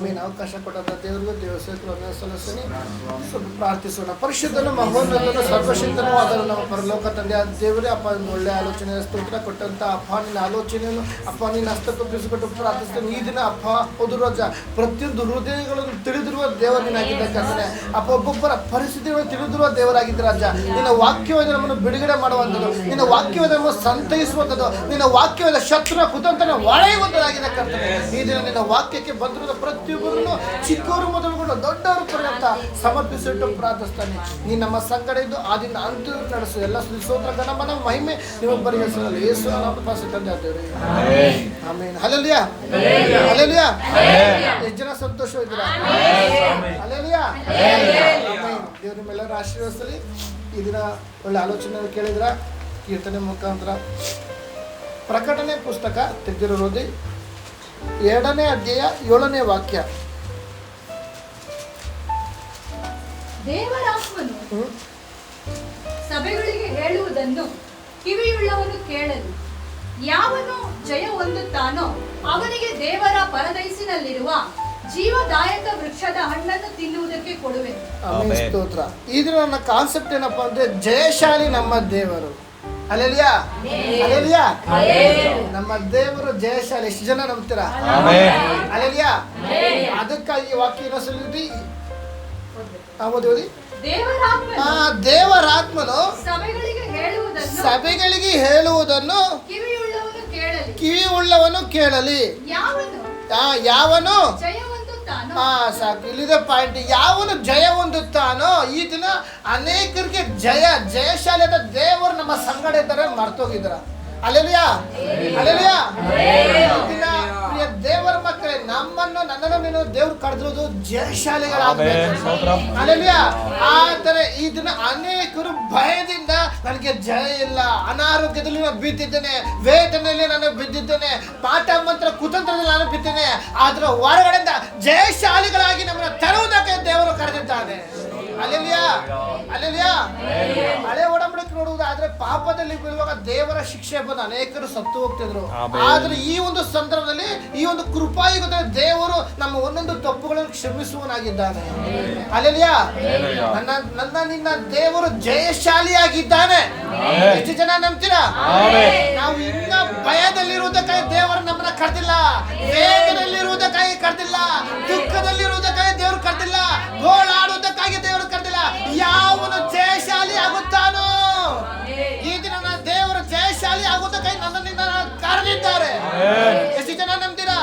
ಆಮೇಲೆ ಅವಕಾಶ ಕೊಟ್ಟಂತ ದೇವರಿಗೂ ದೇವಸ್ಥಾನ ಸಲ್ಲಿಸ್ತೀನಿ. ಸ್ವಲ್ಪ ಪ್ರಾರ್ಥಿಸೋಣ. ಪರಿಶುದ್ಧನ ಮಹೋನ್ನ ಸರ್ವಶಕ್ತನೂ ಆದರೂ ನಮ್ಮ ಪರಲೋಕ ತಂದೆ ಆ ದೇವರೇ, ಅಪ್ಪ, ಒಂದು ಒಳ್ಳೆ ಆಲೋಚನೆ, ಸ್ತೋತ್ರ ಕೊಟ್ಟಂತ ಅಪ್ಪ, ನಿನ್ನ ಆಲೋಚನೆಯನ್ನು ಅಪ್ಪ, ನಿನ್ನ ಹಸ್ತಕ್ಕೆ ತಪ್ಪಿಸಿಕೊಟ್ಟು ಪ್ರಾರ್ಥಿಸ್ತೇನೆ. ಈ ದಿನ ಅಪ್ಪ ಹೌದು ರಾಜ, ಪ್ರತಿಯೊಂದು ಹೃದಯಗಳನ್ನು ತಿಳಿದಿರುವ ದೇವರಿನಾಗಿದ್ದಕ್ಕಂತಾನೆ ಅಪ್ಪ, ಒಬ್ಬೊಬ್ಬರ ಪರಿಸ್ಥಿತಿಗಳು ತಿಳಿದಿರುವ ದೇವರಾಗಿದ್ದ ರಾಜ. ನಿನ್ನ ವಾಕ್ಯವಾದ ನಮ್ಮನ್ನು ಬಿಡುಗಡೆ ಮಾಡುವಂಥದ್ದು, ನಿನ್ನ ವಾಕ್ಯವಾದ ನಮ್ಮನ್ನು ಸಂತೈಸುವಂಥದ್ದು, ನಿನ್ನ ವಾಕ್ಯವಾದ ಶತ್ರು ಕುತಂತ್ರ ಒಳೆಯುವಂಥದ್ದಾಗಿದೆ ಕರ್ತನೆ. ಈ ದಿನ ನಿನ್ನ ವಾಕ್ಯಕ್ಕೆ ಬಂದಿರುವ ಪ್ರತಿಯೊಬ್ಬರನ್ನು ಚಿಕ್ಕವರು ಮೊದಲುಗೊಂಡು ದೊಡ್ಡವರು ಪರ್ಯಂತ ಸಮರ್ಪಿಸಿಟ್ಟು ಪ್ರಾರ್ಥಿಸ್ತಾನೆ. ನೀ ನಮ್ಮ ಸಂಗಡ ಇದ್ದು ಆದಿಂದ ಅಂತ ನಡೆಸು. ಎಲ್ಲ ಸ್ತೋತ್ರ ಗಣಮನ ಮಹಿಮೆ ನಿಮ್ಮೊಬ್ಬರಿಗೆ ಹೆಸರಲ್ಲಿ ಯೇಸು ತಂದೆ ಆಮೇಲೆ ಹಲಲಿಯ ಹಲಲಿಯ ಎಷ್ಟು ಜನ ಸಂತೋಷವಾಗಿದ್ದೀರಾ? ಹಲಲಿಯ ದೇವ್ರ ನಿಮ್ಮೆಲ್ಲರ ಆಶೀರ್ವದಿಸಲಿ ಈ ದಿನ ಒಳ್ಳೆ ಆಲೋಚನೆ ಕೇಳಿದ್ರ ಕೀರ್ತನೆ ಮುಖಾಂತರ. ಪ್ರಕಟಣೆ ಪುಸ್ತಕ ತೆಗೆದಿರೋದು ಎರಡನೇ ಅಧ್ಯಾಯ ಏಳನೇ ವಾಕ್ಯ ದೇವರಾತ್ಮನು? ಸಭೆಗಳಿಗೆ ಹೇಳುವುದನ್ನು ಕಿವಿಯುಳ್ಳವನು ಕೇಳಲು ಯಾವನು ಜಯ ಹೊಂದುತ್ತಾನೋ ಅವನಿಗೆ ದೇವರ ಪರದೈಸಿನಲ್ಲಿರುವ ಜೀವದಾಯಕ ವೃಕ್ಷದ ಹಣ್ಣನ್ನು ತಿನ್ನುವುದಕ್ಕೆ ಕೊಡುವೆ. ಸ್ತೋತ್ರ ಇದು ನನ್ನ ಕಾನ್ಸೆಪ್ಟ್ ಏನಪ್ಪಾ ಅಂದ್ರೆ ಜಯಶಾಲಿ ನಮ್ಮ ದೇವರು ಅಲೆಲಿಯಾ ಅಲೆಲಿಯಾ ನಮ್ಮ ದೇವರು ಜಯಶಾಲಿ. ಎಷ್ಟು ಜನ ನಂಬ್ತೀರಾ. ಅಲೆಲಿಯಾ ಅದಕ್ಕಾಗಿ ವಾಕ್ಯ ಏನೋ ಓದಿ. ಆ ದೇವರಾತ್ಮನು ಸಭೆಗಳಿಗೆ ಹೇಳುವುದನ್ನು ಕಿವಿ ಉಳ್ಳವನು ಕೇಳಲಿ. ಯಾವನು? ಹಾ, ಸಾಕು. ಇಲ್ಲಿದೆ ಪಾಯಿಂಟ್ ಯಾವನು ಜಯ ಹೊಂದುತ್ತಾನೋ, ಈ ದಿನ ಅನೇಕರಿಗೆ ಜಯ ಜಯಶಾಲಿಯಾದ ದೇವರು ನಮ್ಮ ಸಂಗಡ ಇದ್ದಾರೆ ಮರ್ತೋಗಿದ್ರ ಅಲೆಲಿಯಾ ಅಲೆಲಿಯಾ ಪ್ರಿಯ ದೇವರ ಮಕ್ಕಳೇ ನಮ್ಮನ್ನು ನನ್ನನ್ನು ನೀನು ದೇವ್ರು ಕಡ್ದಿರೋದು ಜಯಶಾಲಿಗಳಾಗಬೇಕು. ಅಲೆಲಿಯಾ ಆದರೆ ಈ ದಿನ ಅನೇಕರು ಭಯದಿಂದ ನನಗೆ ಜಯ ಇಲ್ಲ. ಅನಾರೋಗ್ಯದಲ್ಲಿ ನಾನು ಬಿದ್ದಿದ್ದೇನೆ. ವೇದನೆಯಲ್ಲಿ ನಾನು ಬಿದ್ದಿದ್ದೇನೆ. ಪಾಠ ಮಂತ್ರ ಕುತಂತ್ರದಲ್ಲಿ ನಾನು ಬಿದ್ದೇನೆ ಆದ್ರೆ ಹೊರಗಡೆಯಿಂದ ಜಯಶಾಲಿಗಳಾಗಿ ನಮ್ಮನ್ನು ತರುವುದಕ್ಕೆ ದೇವರು ಕರೆದಿದ್ದಾನೆ. ಹಳೆ ಒಡಂಬಡಿಕೆ ನೋಡುವುದಾದ್ರೆ ಪಾಪದಲ್ಲಿ ಬೀಳುವಾಗ ದೇವರ ಶಿಕ್ಷೆ ಬಂದು ಅನೇಕರು ಸತ್ತು ಹೋಗ್ತಿದ್ರು. ಆದ್ರೆ ಈ ಒಂದು ಸಂದರ್ಭದಲ್ಲಿ ಈ ಒಂದು ಕೃಪಾಯುಗದ ದೇವರು ನಮ್ಮ ಒಂದೊಂದು ತಪ್ಪುಗಳನ್ನು ಕ್ಷಮಿಸುವನಾಗಿದ್ದಾನೆ ಅಲೆಲಿಯಾ. ನನ್ನ ನನ್ನ ನಿನ್ನ ದೇವರು ಜಯಶಾಲಿಯಾಗಿದ್ದಾನೆ. ಎಷ್ಟು ಜನ ನಂಬ್ತೀರಾ. ನಾವು ಇನ್ನ ಭಯದಲ್ಲಿರುವುದಕ್ಕಾಗಿ ದೇವರು ನಮ್ಮನ್ನ ಕರೆದಿಲ್ಲ. ವೇಗದಲ್ಲಿರುವುದಕ್ಕಾಗಿ ಕರೆದಿಲ್ಲ. ದುಃಖದಲ್ಲಿರುವುದಕ್ಕಾಗಿ ದೇವರು ಕರೆದಿಲ್ಲ. ಗೋಳಾಡ ಯಾವನು ಜಯಶಾಲಿ ಆಗುತ್ತಾನೋ? ಈ ದಿನ ನನ್ನ ದೇವರು ಜಯಶಾಲಿ ಆಗುವುದಕ್ಕಾಗಿ ನನ್ನ ನಿನ್ನ. ಎಷ್ಟು ಜನ ನಂಬ್ತೀರಾ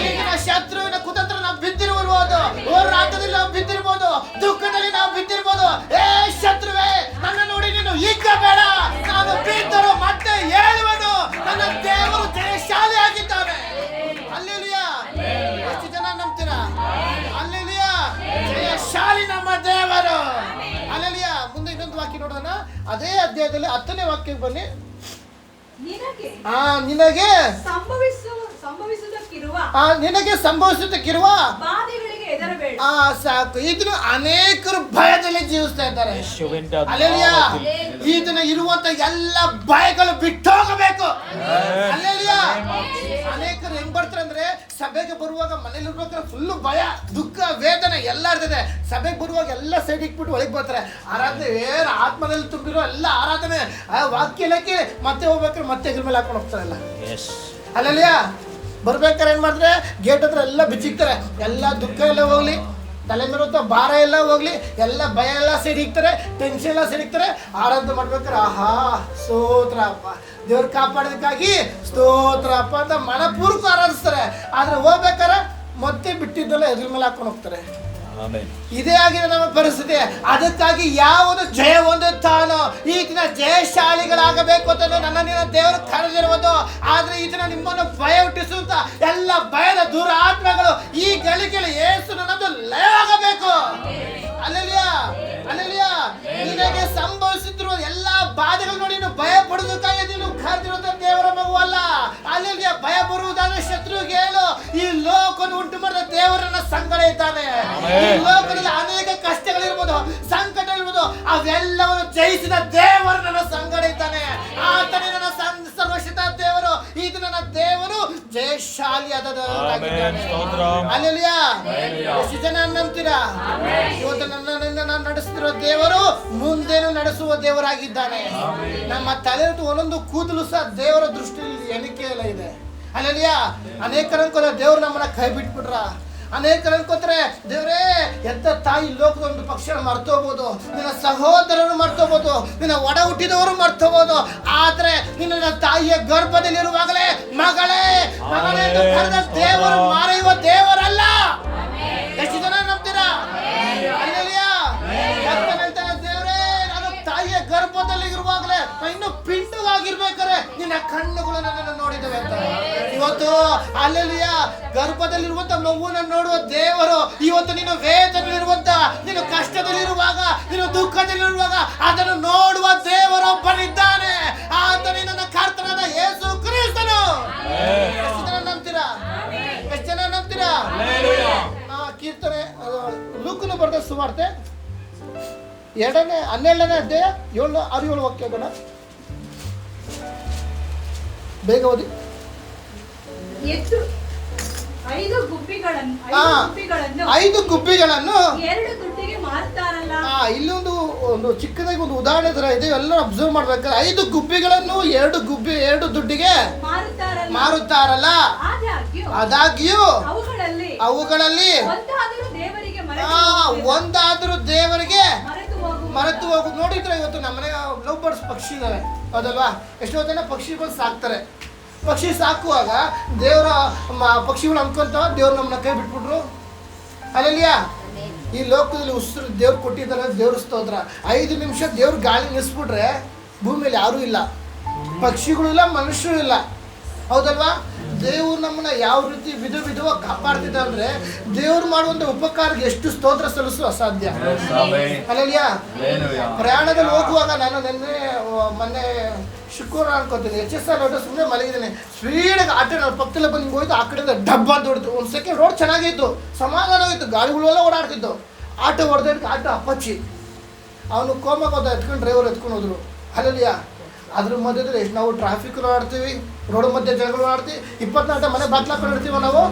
ಈಗಿನ ಶತ್ರುವಿನ ಕುತಂತ್ರ ನಾವು ಬಿದ್ದಿರಬಹುದು ಹೋರಾಟದಲ್ಲಿ ನಾವು ಬಿದ್ದಿರ್ಬೋದು ದುಃಖದಲ್ಲಿ ನಾವು ಬಿದ್ದಿರ್ಬೋದು ಏ ಶತ್ರುವೇ ನನ್ನ ನೋಡಿ ನೀನು ಈಗ ಬೇಡ. ನಾನು ಬಿದ್ದರು ಮತ್ತೆ ಹೇಳುವನು ನನ್ನ ದೇವರು ಜಯಶಾಲಿ ನಮ್ಮ ದೇವರು. ಅಲ್ಲಿಯ ಮುಂದೆ ಇನ್ನೊಂದು ವಾಕ್ಯ ನೋಡೋಣ. ಅದೇ ಅಧ್ಯಾಯದಲ್ಲಿ ಹತ್ತನೇ ವಾಕ್ಯಕ್ಕೆ ಬನ್ನಿ. ನಿನಗೆ ಆ ನಿನಗೆ ಸಂಭವಿಸು ಸಂಭವಿಸುವುದಕ್ಕಿರುವ ಆ ನಿನಗೆ ಸಂಭವಿಸುತ್ತಕ್ಕಿರುವ ಬಾಧೆಗಳಿಗೆ ಹೆದರಬೇಡ. ಆ ಸಾಕು. ಇದನ್ನು ಅನೇಕರು ಭಯದಲ್ಲಿ ಜೀವಿಸ್ತಾ ಇದ್ದಾರೆ. ಯೇಸುವಿನ ಅಲ್ಲೆಲಿಯಾ ಈ ದಿನ ಇರುವಂತ ಎಲ್ಲ ಭಯಗಳು ಬಿಟ್ಟೋಗಬೇಕು. ಅಲ್ಲೆಲಿಯಾ. ಅನೇಕರು ಹೆಂಗ್ ಬರ್ತಾರೆ ಅಂದ್ರೆ ಸಭೆಗೆ ಬರುವಾಗ ಮನೇಲಿ ಇರ್ಬೇಕಾದ್ರೆ ಫುಲ್ ಭಯ ದುಃಖ ವೇದನೆ ಎಲ್ಲ ಇರ್ತದೆ. ಸಭೆಗೆ ಬರುವಾಗ ಎಲ್ಲ ಸೈಡ್ ಇಟ್ಬಿಟ್ಟು ಒಳಗೆ ಬರ್ತಾರೆ. ಆರಾಧನೆ ಏನು ಆತ್ಮದಲ್ಲಿ ತುಂಬಿರೋ ಎಲ್ಲ ಆರಾಧನೆ. ಆ ವಾಕ್ಯ ಇಲಾಖೆ ಮತ್ತೆ ಹೋಗ್ಬೇಕಾದ್ರೆ ಮತ್ತೆ ಇದ್ರ ಮೇಲೆ ಹಾಕೊಂಡು ಹೋಗ್ತಾರಲ್ಲ. ಅಲ್ಲಲ್ಲಿಯಾ ಬರ್ಬೇಕಾರೆ ಏನ್ ಮಾಡ್ತಾರೆ ಗೇಟ್ ಹತ್ರ ಎಲ್ಲ ಬಿಚ್ಚಿಕ್ತಾರೆ. ಎಲ್ಲ ದುಃಖ ಎಲ್ಲ ಹೋಗ್ಲಿ. ತಲೆ ಮೇಲಿರುತ್ತ ಭಾರ ಎಲ್ಲ ಹೋಗ್ಲಿ, ಎಲ್ಲ ಭಯ ಎಲ್ಲ ಸಿಡಿಕ್ತಾರೆ ಟೆನ್ಷನ್ ಎಲ್ಲ ಸಿಡಿಕ್ತಾರೆ. ಆರಾಧನೆ ಮಾಡ್ಬೇಕಾರೆ ಆಹಾ ಸ್ತೋತ್ರ ಅಪ್ಪ ದೇವ್ರು ಕಾಪಾಡೋದಕ್ಕಾಗಿ ಸ್ತೋತ್ರಪ್ಪ ಅಂತ ಮನಪೂರ್ವಕ ಆರಾಧಿಸ್ತಾರೆ ಆದ್ರೆ ಹೋಗ್ಬೇಕಾರೆ ಮತ್ತೆ ಬಿಟ್ಟಿದ್ದೆಲ್ಲ ಎದ್ರ ಮೇಲೆ ಹಾಕೊಂಡು ಹೋಗ್ತಾರೆ. ಇದೇ ಆಗಿದೆ ನಮ್ಮ ಪರಿಸ್ಥಿತಿ. ಅದಕ್ಕಾಗಿ ಯಾವುದು ಜಯ ಹೊಂದುತ್ತಾನೋ ಈ ದಿನ ಜಯಶಾಲಿಗಳಾಗಬೇಕು ಅಂತ ನನ್ನ ನಿನ್ನ ದೇವರು ಕರೆದಿರುವುದು. ಆದ್ರೆ ಈ ದಿನ ನಿಮ್ಮನ್ನು ಭಯ ಹುಟ್ಟಿಸುತ್ತ ಎಲ್ಲ ಭಯದ ದುರಾತ್ಮಗಳು ಈ ಗಳಿಗೆಯಲ್ಲಿ ಏಸು ನನ್ನದು ಲಯವಾಗಬೇಕು. ಅಲ್ಲಲಿಯಾ ಅಲ್ಲಲಿಯಾ. ನಿನಗೆ ಸಂಭವಿಸುತ್ತಿರುವ ಎಲ್ಲ ಬಾಧೆಗಳು ನೋಡಿ ನೀನು ಭಯ ಪಡೋದಕ್ಕಾಗಿ ನೀನು ಕರೆದಿರುವಂತ ದೇವರ ಮಗುವಲ್ಲ ಅಲ್ಲ. ಭಯ ಬರುವುದಾದ್ರೆ ಶತ್ರುಗೆ ಹೇಳು ಈ ಲೋಕವನ್ನು ಉಂಟು ಮಾಡಿದ ದೇವರನ್ನ ಸಂಗಡ ಇದ್ದಾನೆ. ಈ ಲೋಕದಲ್ಲಿ ಅನೇಕ ಕಷ್ಟಗಳಿರ್ಬೋದು ಸಂಕಟ ಇರ್ಬೋದು ಅವೆಲ್ಲವನ್ನು ಜಯಿಸಿದ ದೇವರು ನನ್ನ ಸಂಗಡ ಇದ್ದಾನೆ. ಆತನೇ ನನ್ನ ಸರ್ವಶಿತ ದೇವರು. ಇದು ನನ್ನ ದೇವರು ಜಯಶಾಲಿ ಆದ ಅಲ್ಲಿಯ. ಎಷ್ಟು ಜನ ನಂಬ್ತೀರಾ? ಇವತ್ತು ನನ್ನ ದೇವರು ಮುಂದೇನು ನಡೆಸುವ ದೇವರಾಗಿದ್ದಾನೆ. ನಮ್ಮ ತಲೆ ಒಂದೊಂದು ಕೂದಲು ಸಹ ದೇವರ ದೃಷ್ಟಿಯಲ್ಲಿ ಎಣಿಕೆ ಎಲ್ಲ ಇದೆ. ಅಲ್ಲಿಯ ಅನೇಕರ ದೇವರು ದೇವ್ರು ನಮ್ಮನ್ನ ಕೈ ಬಿಟ್ಬಿಟ್ರ. ಅನೇಕರು ಅನ್ಕೋತಾರೆ ದೇವರೇ ಎಂತ ತಾಯಿ ಲೋಕದ ಒಂದು ಪಕ್ಷ ಮರ್ತೋಗ್ಬೋದು. ನಿನ್ನ ಸಹೋದರರು ಮರ್ತೋಗ್ಬೋದು. ನಿನ್ನ ಒಡ ಹುಟ್ಟಿದವರು ಮರ್ತೋಗ್ಬೋದು. ಆದ್ರೆ ನಿನ್ನ ತಾಯಿಯ ಗರ್ಭದಲ್ಲಿರುವಾಗಲೇ ಮಗಳೇ ಮಗಳೇ ದೇವರು ಮಾರೆಯುವ ದೇವರಲ್ಲ! ಇನ್ನು ಪಿಂಡವಾಗಿರ್ಬೇಕಾರೆ ನಿನ್ನ ಕಣ್ಣುಗಳು ನನ್ನನ್ನು ನೋಡಿದವೆ ಅಂತ. ಇವತ್ತು ಅಲ್ಲೆಲಿಯ ಗರ್ಭದಲ್ಲಿರುವಂತ ಮಗುವನ್ನ ನೋಡುವ ದೇವರು ಇವತ್ತು ನೀನು ವೇದನಲ್ಲಿರುವಂತ ನೀನು ಕಷ್ಟದಲ್ಲಿರುವಾಗ ನೀನು ದುಃಖದಲ್ಲಿರುವಾಗ ಅದನ್ನು ನೋಡುವ ದೇವರೊಬ್ಬನಿದ್ದಾನೆ. ಆತ ನಿನ್ನ ಕರ್ತನಾದ ಯೇಸು ಕ್ರಿಸ್ತನು. ಎಷ್ಟು ಜನ ನಂಬ್ತೀರಾ? ಎಷ್ಟು ಜನ ನಂಬ್ತೀರಾ? ಆ, ಕೀರ್ತನೆ ಅದು ಬರ್ತದೆ ಸುಮಾರ್ತೆ ಎರಡನೇ ಹನ್ನೆರಡನೇ ಅಧ್ಯಾಯ ಏಳು ಆರು ಏಳು ವಾಕ್ಯಗಳ ಬೇಗ ಓದಿ. ಐದು ಗುಬ್ಬಿಗಳನ್ನು ಐದು ಗುಬ್ಬಿಗಳನ್ನು ಎರಡು ದುಡ್ಡಿಗೆ ಇಲ್ಲೊಂದು ಒಂದು ಚಿಕ್ಕದಾಗಿ ಒಂದು ಉದಾಹರಣೆ ತರ ಇದೆ ಎಲ್ಲ ಅಬ್ಸರ್ವ್ ಮಾಡ್ಬೇಕಾದ್ರೆ ಐದು ಗುಬ್ಬಿಗಳನ್ನು ಎರಡು ಗುಬ್ಬಿ ಎರಡು ದುಡ್ಡಿಗೆ ಮಾರುತ್ತಾರಲ್ಲ. ಅದಾಗ್ಯೂ ಆದಾಗ್ಯೂ ಅವುಗಳಲ್ಲಿ ಒಂದಾದರೂ ದೇವರಿಗೆ ಮರೆತು ಹೋಗುದು ನೋಡಿದ್ರೆ ಇವತ್ತು ನಮ್ಮನೆ ಲವ್ ಬರ್ಡ್ಸ್ ಪಕ್ಷಿ ಇದಾವೆ. ಹೌದಲ್ವಾ? ಎಷ್ಟೋ ಜನ ಪಕ್ಷಿಗಳು ಸಾಕ್ತಾರೆ. ಪಕ್ಷಿ ಸಾಕುವಾಗ ದೇವರ ಪಕ್ಷಿಗಳು ಅನ್ಕೊಂತ ದೇವ್ರು ನಮ್ಮನ್ನ ಕೈ ಬಿಟ್ಬಿಟ್ರು. ಅಲ್ಲಲ್ಲಿಯಾ ಈ ಲೋಕದಲ್ಲಿ ಉಸಿರು ದೇವ್ರು ಕೊಟ್ಟಿದ್ದಾರೆ, ದೇವ್ರ ಸ್ತೋತ್ರ ಐದು ನಿಮಿಷ ದೇವ್ರ ಗಾಳಿ ನಿಲ್ಲಿಸ್ಬಿಟ್ರೆ ಭೂಮಿಯಲ್ಲಿ ಯಾರೂ ಇಲ್ಲ. ಪಕ್ಷಿಗಳು ಇಲ್ಲ, ಮನುಷ್ಯರು ಇಲ್ಲ. ಹೌದಲ್ವಾ? ದೇವ್ರು ನಮ್ಮನ್ನ ಯಾವ ರೀತಿ ವಿಧ ವಿಧವಾಗಿ ಕಾಪಾಡ್ತಿದ್ದ ಅಂದ್ರೆ ದೇವ್ರು ಮಾಡುವಂತ ಉಪಕಾರಕ್ಕೆ ಎಷ್ಟು ಸ್ತೋತ್ರ ಸಲ್ಲಿಸಲು ಅಸಾಧ್ಯ. ಅಲ್ಲಲ್ಯಾ? ಪ್ರಯಾಣದಲ್ಲಿ ಹೋಗುವಾಗ ನಾನು ನಿನ್ನೆ ಮೊನ್ನೆ ಶುಕ್ರವಾರ ಅನ್ಕೋತೀನಿ. ಎಚ್ ಎಸ್ ಆರ್ ರೋಡ್ ಸುಮ್ಮನೆ ಮಲಗಿದ್ದೀನಿ. ಸ್ಪೀಡಾಗಿ ಆಟ ಪಕ್ಕದಲ್ಲಿ ಬಂದು ಹೋಯ್ತು, ಆ ಕಡೆಯಿಂದ ಡಬ್ಬ ಅಂತ ಹೊಡ್ತು ಒಂದು ಸೆಕೆಂಡ್ ರೋಡ್ ಚೆನ್ನಾಗಿತ್ತು. ಸಮಾಧಾನವಾಗಿತ್ತು ಗಾಡಿಗಳೆಲ್ಲ ಓಡಾಡ್ತಿತ್ತು ಆಟೋ ಹೊಡೆದ ಆಟೋ ಅಪ್ಪಚ್ಚಿ ಅವನು ಕೋಮಕ್ಕೆ ಹೋದ, ಎತ್ಕೊಂಡು ಡ್ರೈವರ್ ಎತ್ಕೊಂಡು ಹೋದ್ರು. ಅಲ್ಲಲ್ಲಿಯಾ ಅದ್ರ ಮಧ್ಯದಲ್ಲಿ ನಾವು ಟ್ರಾಫಿಕ್ ಆಡ್ತೀವಿ, ರೋಡ್ ಮಧ್ಯೆ ಜಗಳ ಆಡ್ತೀವಿ, ಇಪ್ಪತ್ನಾಲ್ಕು ಮನೆ ಬಾಗ್ಲಾಕೊಂಡು ಇರ್ತೀವ ನಾವು?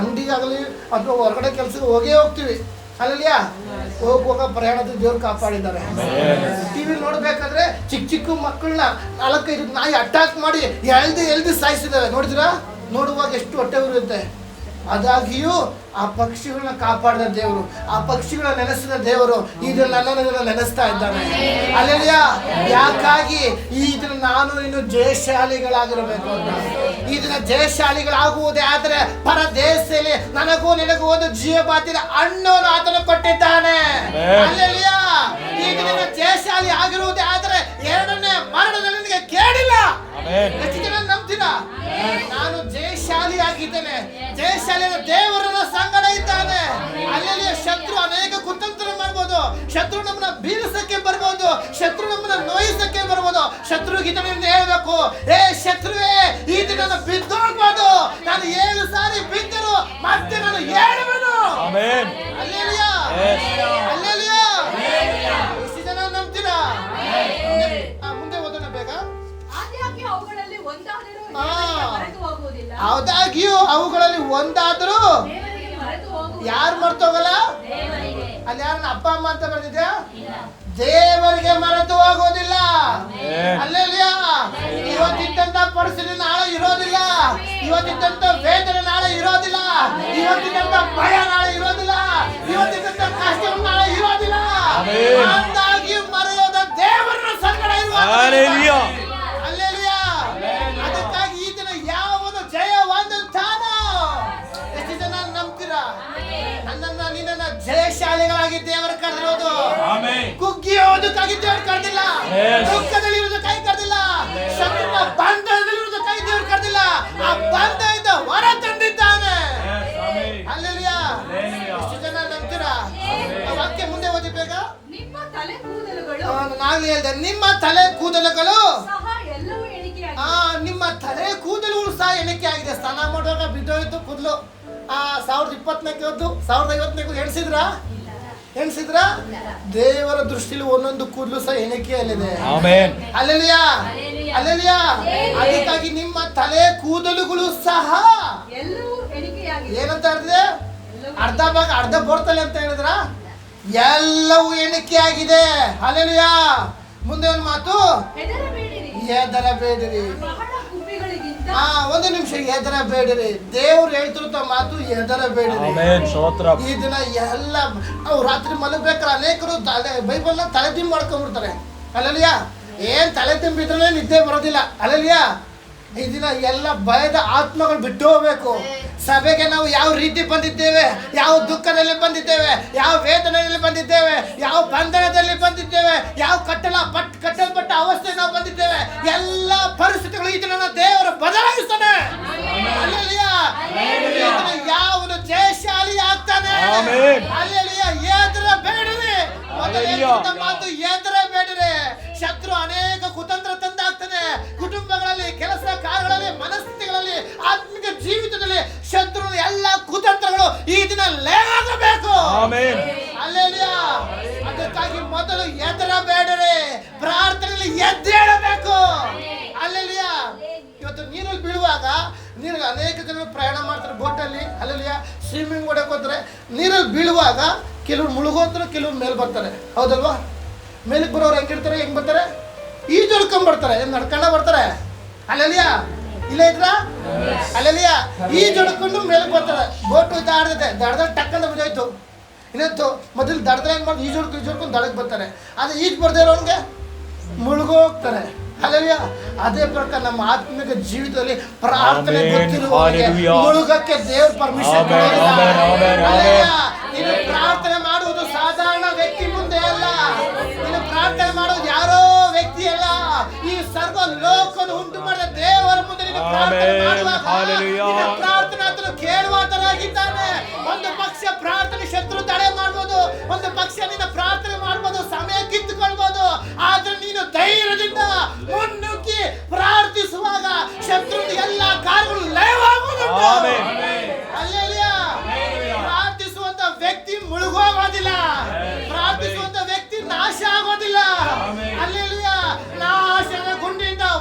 ಅಂಗಡಿಗಾಗಲಿ ಅಥವಾ ಹೊರಗಡೆ ಕೆಲಸಕ್ಕೆ ಹೋಗೇ ಹೋಗ್ತೀವಿ. ಅಲ್ಲಲ್ಲಿಯಾ ಹೋಗುವಾಗ ಪ್ರಯಾಣದ ದೇವ್ರು ಕಾಪಾಡಿದ್ದಾರೆ. ಟಿವಿ ನೋಡ್ಬೇಕಾದ್ರೆ ಚಿಕ್ಕ ಚಿಕ್ಕ ಮಕ್ಕಳನ್ನ ನಾಲ್ಕೈದು ನಾಯಿ ಅಟ್ಯಾಕ್ ಮಾಡಿ ಎಳ್ದು ಎಳ್ದು ಸಾಯಿಸಿದ್ದಾರೆ. ನೋಡಿದ್ರಾ? ನೋಡುವಾಗ ಎಷ್ಟು ಹೊಟ್ಟೆ ಉರಿಯುತ್ತೆ. ಆದಾಗಿಯೂ ಆ ಪಕ್ಷಿಗಳನ್ನ ಕಾಪಾಡಿದ ದೇವರು ಆ ಪಕ್ಷಿಗಳ ನೆನೆಸಿದ ದೇವರು ಇದನ್ನೆಲ್ಲ ನೆನೆಸ್ತಾ ಇದ್ದಾನೆ. ಅಲ್ಲೆಲ್ಲ ಯಾಕಾಗಿ? ಇದನ್ನ ನಾನು ಇನ್ನು ಜಯಶಾಲಿಗಳಾಗಿರಬೇಕು ಅಂತ. ಇದನ್ನ ದಿನ ಜಯಶಾಲಿಗಳಾಗುವುದೇ ಆದರೆ ಪರ ದೇಶದಲ್ಲಿ ನನಗೂ ನಿನಗೂ ಒಂದು ಜೀವ ಬಾತಿನ ಅಣ್ಣವನು ಆತನು ಕೊಟ್ಟಿದ್ದಾನೆ. ಅಲ್ಲೆಲ್ಲ ಈಗ ನಿನ್ನ ನೀನು ಜಯಶಾಲಿ ಆಗಿರುವುದೇ ಆದ್ರೆ ಎರಡನೇ ಮರಣದಲ್ಲಿ ನನಗೆ ಕೇಳಿಲ್ಲ ಎಷ್ಟು ಜನ ನಂಬ್ತೀರಾ ನಾನು ಜಯಶಾಲಿ ಆಗಿದ್ದೇನೆ ಜಯಶಾಲಿ ಅಂದ್ರೆ ದೇವರನ್ನ ಸಂಗಡ ಇದ್ದಾನೆ. ಅಲ್ಲಿ ಶತ್ರು ಅನೇಕ ಕುತಂತ್ರ ಮಾಡ್ಬೋದು. ಶತ್ರು ನಮ್ಮನ್ನ ಬೀಳಿಸಕ್ಕೆ ಬರ್ಬೋದು. ಶತ್ರು ನಮ್ಮನ್ನ ನೋಯಿಸಕ್ಕೆ ಬರ್ಬೋದು. ಶತ್ರು ನೀನು ಹೇಳ್ಬೇಕು. ಏ ಶತ್ರುವೇ ಈ ದಿನ ನಾನು ಬಿದ್ದೋಗ್ಬೋದು. ನಾನು ಏಳು ಸಾರಿ ಬಿದ್ದರು ಮತ್ತೆ ನಾನು ಹೇಳುವೆನು ಅಲ್ಲೇಲಿಯಾ. ಅಲ್ಲೇಲಿಯಾ. ದಿನ ಜನ ನಂಬ್ತೀರಾ? ಆ, ಮುಂದೆ ಓದೋಣ ಬೇಗ. ಆದಾಗ್ಯೂ ಅವುಗಳಲ್ಲಿ ಒಂದಾದರೂ ಯಾರು ಮರ್ತೋಗಲ್ಲ ದೇವರಿಗೆ. ಅಲ್ಲಿ ಯಾರನ್ನ ಅಪ್ಪ ಅಮ್ಮ ಅಂತ ಬರ್ತಿದ್ಯಾ ದೇವರಿಗೆ ಮರೆತು ಹೋಗೋದಿಲ್ಲ. ಅಲ್ಲಿಂತ ಇವತ್ತಿದ್ದಂತ ಪರಿಸ್ಥಿತಿ ನಾಳೆ ಇರೋದಿಲ್ಲ. ಇವತ್ತಿದ್ದಂತ ವೇದನೆ ನಾಳೆ ಇರೋದಿಲ್ಲ. ಇವತ್ತಿದ್ದಂತ ಭಯ ನಾಳೆ ಇರೋದಿಲ್ಲ. ಇವತ್ತಿದ್ದಂತ ಕಷ್ಟ ನಾಳೆ ಇರೋದಿಲ್ಲ. ಆಮೆನ್. ಅಂದಾಗಿ ಮರೆಯೋದ ದೇವರ ಸಂಗಡ ಇರುವ ಕರೆದಿರೋದು ಕುಗ್ಗಿಯೋದಕ್ಕಾಗಿ ದೇವರು ಕರೆದಿಲ್ಲ. ದುಃಖದಲ್ಲಿ ಇರೋದಕ್ಕಾಗಿ ಕರೆದಿಲ್ಲ ಶತ್ರುನ ಕೈ ದೇವ್ರು ಕರೆದಿಲ್ಲ ಆ ಬಂಧದಿಂದ ಹೊರ ತಂದಿದ್ದಾನೆ. ಅಲ್ಲೆಲಿಯಾ ಎಷ್ಟು ಜನ ನಂಬ್ತೀರಾ ವಾಕ್ಯ ಮುಂದೆ ಓದಿ ಬೇಗ. ನಾನು ತಲೆ ಕೂದಲುಗಳು ಆ, ಹೇಳ್ದೆ ನಿಮ್ಮ ತಲೆ ಕೂದಲುಗಳು. ಸಹ ಎಲ್ಲವೂ ಎಣಿಕೆಯಾಗಿದೆ ಆ ನಿಮ್ಮ ತಲೆ ಕೂದಲುಗಳು ಸಹ ಎಣಿಕೆ ಆಗಿದೆ. ಸ್ನಾನ ಮಾಡುವಾಗ ಬಿದ್ದೋಯ್ತು ಕೂದಲು. ಆ ಸಾವಿರದ ಇಪ್ಪತ್ತನೇ ಕೂದಲು ಸಾವಿರದ ಐವತ್ತನೇ ಕೂದಲು ಎಣಿಸಿದ್ರಾ? ಎಣಿಸಿದ್ರಾ ದೇವರ ದೃಷ್ಟಿಲಿ ಒಂದೊಂದು ಕೂದಲು ಸಹ ಎಣಿಕೆಯಲ್ಲಿದೆ ಅಲ್ಲೆಲಿಯಾ ಅಲ್ಲೆಲಿಯಾ ಅದಕ್ಕಾಗಿ ನಿಮ್ಮ ತಲೆ ಕೂದಲುಗಳು ಸಹ ಏನಂತ ಹೇಳಿದ್ರೆ ಅರ್ಧ ಭಾಗ ಅರ್ಧ ಬರ್ತಲೆ ಅಂತ ಹೇಳಿದ್ರ? ಎಲ್ಲವೂ ಎಣಿಕೆ ಆಗಿದೆ ಅಲ್ಲಲಿಯಾ ಮುಂದೆ ಒಂದು ಮಾತು. ಹೆದರಬೇಡಿರಿ. ಆ ಒಂದು ನಿಮಿಷ ಹೆದರಬೇಡಿರಿ. ದೇವ್ರು ಹೇಳ್ತಿರುತ್ತ ಮಾತು ಹೆದರಬೇಡಿರಿ. ಆಮೆನ್ ಸ್ತೋತ್ರ ಈ ದಿನ ಎಲ್ಲ ನಾವು ರಾತ್ರಿ ಮಲಗ್ಬೇಕಾದ್ರೆ ಅನೇಕರು ತಲೆ ಬೈಬಲ್ನ ತಲೆ ತಿಂಬ್ ಮಾಡ್ಕೊಂಡ್ಬಿಡ್ತಾರೆ. ಅಲ್ಲಲಿಯ? ಏನ್ ತಲೆ ತುಂಬಿದ್ರೆ ನಿದ್ದೆ ಬರೋದಿಲ್ಲ. ಅಲ್ಲಲಿಯ? ಈ ದಿನ ಎಲ್ಲ ಭಯದ ಆತ್ಮಗಳು ಬಿಟ್ಟು ಹೋಗ್ಬೇಕು ಸಭೆಗೆ ನಾವು ಯಾವ ರೀತಿ ಬಂದಿದ್ದೇವೆ ಯಾವ ದುಃಖದಲ್ಲಿ ಬಂದಿದ್ದೇವೆ ಯಾವ ವೇದನೆಯಲ್ಲಿ ಬಂದಿದ್ದೇವೆ ಯಾವ ಬಂಧನದಲ್ಲಿ ಬಂದಿದ್ದೇವೆ ಯಾವ ಕಟ್ಟಲ ಪಟ್ ಕಟ್ಟಲ್ಪಟ್ಟ ಅವಸ್ಥೆ ನಾವು ಬಂದಿದ್ದೇವೆ ಎಲ್ಲ ಪರಿಸ್ಥಿತಿಗಳು ಇದನ್ನ ದಿನ ದೇವರು ಬದಲಾಯಿಸ್ತಾನೆ. ಯಾವನು ಜಯಶಾಲಿ ಆಗ್ತಾನೆ. ಎದ್ರ ಬೇಡ್ರಿ. ಮಾತು ಎದ್ರ ಬೇಡ್ರಿ. ಶತ್ರು ಅನೇಕ ಕುತಂತ್ರ ತಂದಾಗ್ತಾನೆ ಕುಟುಂಬಗಳಲ್ಲಿ ಕೆಲಸ ಕಾರ್ಯಗಳಲ್ಲಿ ಮನಸ್ಥಿತಿಗಳಲ್ಲಿ ಆತ್ಮಿಕ ಜೀವಿತದಲ್ಲಿ ಶತ್ರು ಎಲ್ಲ ಕುತಂತ್ರಗಳು ಈ ದಿನ ಲೇವಾಗಬೇಕು. ಅದಕ್ಕಾಗಿ ಮೊದಲು ಎದರ ಬೇಡರೆ ಪ್ರಾರ್ಥನೆಯಲ್ಲಿ ಎದ್ದೇಳಬೇಕು. ಅಲ್ಲೆಲಿಯ. ಇವತ್ತು ನೀರಲ್ಲಿ ಬೀಳುವಾಗ ನೀರು ಅನೇಕ ಜನರು ಪ್ರಯಾಣ ಮಾಡ್ತಾರೆ ಬೋಟಲ್ಲಿ. ಅಲ್ಲೆಲಿಯ. ಸ್ವಿಮ್ಮಿಂಗ್ ಹೊಡಕ್ ಹೋದ್ರೆ ನೀರಲ್ಲಿ ಬೀಳುವಾಗ ಕೆಲವ್ರು ಮುಳುಗೋತಾರೆ ಕೆಲವ್ರು ಮೇಲೆ ಬರ್ತಾರೆ. ಹೌದಲ್ವಾ? ಮೇಲಕ್ಕೆ ಬರೋರು ಹೆಂಗಿರ್ತಾರೆ? ಹೆಂಗ್ ಬರ್ತಾರೆ? ಈಜೊಳ್ಕೊಂಡ್ ಬರ್ತಾರೆ. ನಡ್ಕೊಂಡ ಬರ್ತಾರೆ? ಅಲ್ಲೆಲಿಯ ಇಲ್ಲ ಇದ್ರ? ಅಲ್ಲೆಲಿಯ ಈಜೊಡ್ಕೊಂಡು ಮೇಲಕ್ಕೆ ಬರ್ತಾರೆ ಬೋಟು ದಾಡ್ದೈತೆ ದಡ್ದ ಟಕ್ಕಂತ ಬಿದ್ದೋಯ್ತು. ಇನ್ನೊತ್ತು ಮೊದಲು ದಡದ್ರೆ ಏನು ಮಾಡಿ ಈಜೊಡ್ಕು ಈಜೊಡ್ಕೊಂಡು ದಡಕ್ಕೆ ಬರ್ತಾರೆ. ಅದು ಈಜು ಬರ್ದೇ ಇರೋನ್ಗೆ ಮುಳುಗೋಗ್ತಾರೆ ಅಲ್ಲಯ್ಯ ಅದೇ ಪ್ರಕಾರ ನಮ್ಮ ಆತ್ಮಿಕ ಜೀವಿತದಲ್ಲಿ ಪ್ರಾರ್ಥನೆ. ಗೊತ್ತಿರುವವರಿಗೆ ಮುಳುಗಕ್ಕೆ ದೇವ್ರ ಪರ್ಮಿಷನ್. ನೀನು ಪ್ರಾರ್ಥನೆ ಮಾಡುವುದು ಸಾಧಾರಣ ವ್ಯಕ್ತಿ ಮುಂದೆ ಅಲ್ಲ. ನೀನು ಪ್ರಾರ್ಥನೆ ಮಾಡೋದು ಯಾರೋ ಅಲ್ಲ ಈ ಸರ್ವ ಲೋಕವನ್ನು ಉಂಟು ಮಾಡಿದ ದೇವರ ಮುಂದೆ ನೀನು ಪ್ರಾರ್ಥನೆ. ಮಾಡುವಾಗ. ನಿನ್ನ ಪ್ರಾರ್ಥನೆ ಆತನು ಕೇಳುವಾತನಾಗಿದ್ದಾನೆ. ಒಂದು ಪಕ್ಷ ಪ್ರಾರ್ಥನೆ ಶತ್ರು ತಡೆ ಮಾಡ್ಬೋದು ಒಂದು ಪಕ್ಷ ನಿನ್ನ ಪ್ರಾರ್ಥನೆ ಮಾಡ್ಬೋದು ಸಮಯ ಕಿತ್ತುಕೊಳ್ಬೋದು. ಆದ್ರೆ ನೀನು ಧೈರ್ಯದಿಂದ ಮುನ್ನುಗ್ಗಿ ಪ್ರಾರ್ಥಿಸುವಾಗ ಶತ್ರು ಎಲ್ಲ ಕಾರ್ಯಗಳು ಲೈವ್ ಆಮೆನ್. ಅಲ್ಲೆಲಿಯಾ. ಪ್ರಾರ್ಥಿಸುವಂತ ವ್ಯಕ್ತಿ ಮುಳುಗೋಗೋದಿಲ್ಲ ಪ್ರಾರ್ಥಿಸುವಂತ ವ್ಯಕ್ತಿ ನಾಶ ಆಗೋದಿಲ್ಲ ನಾಶದ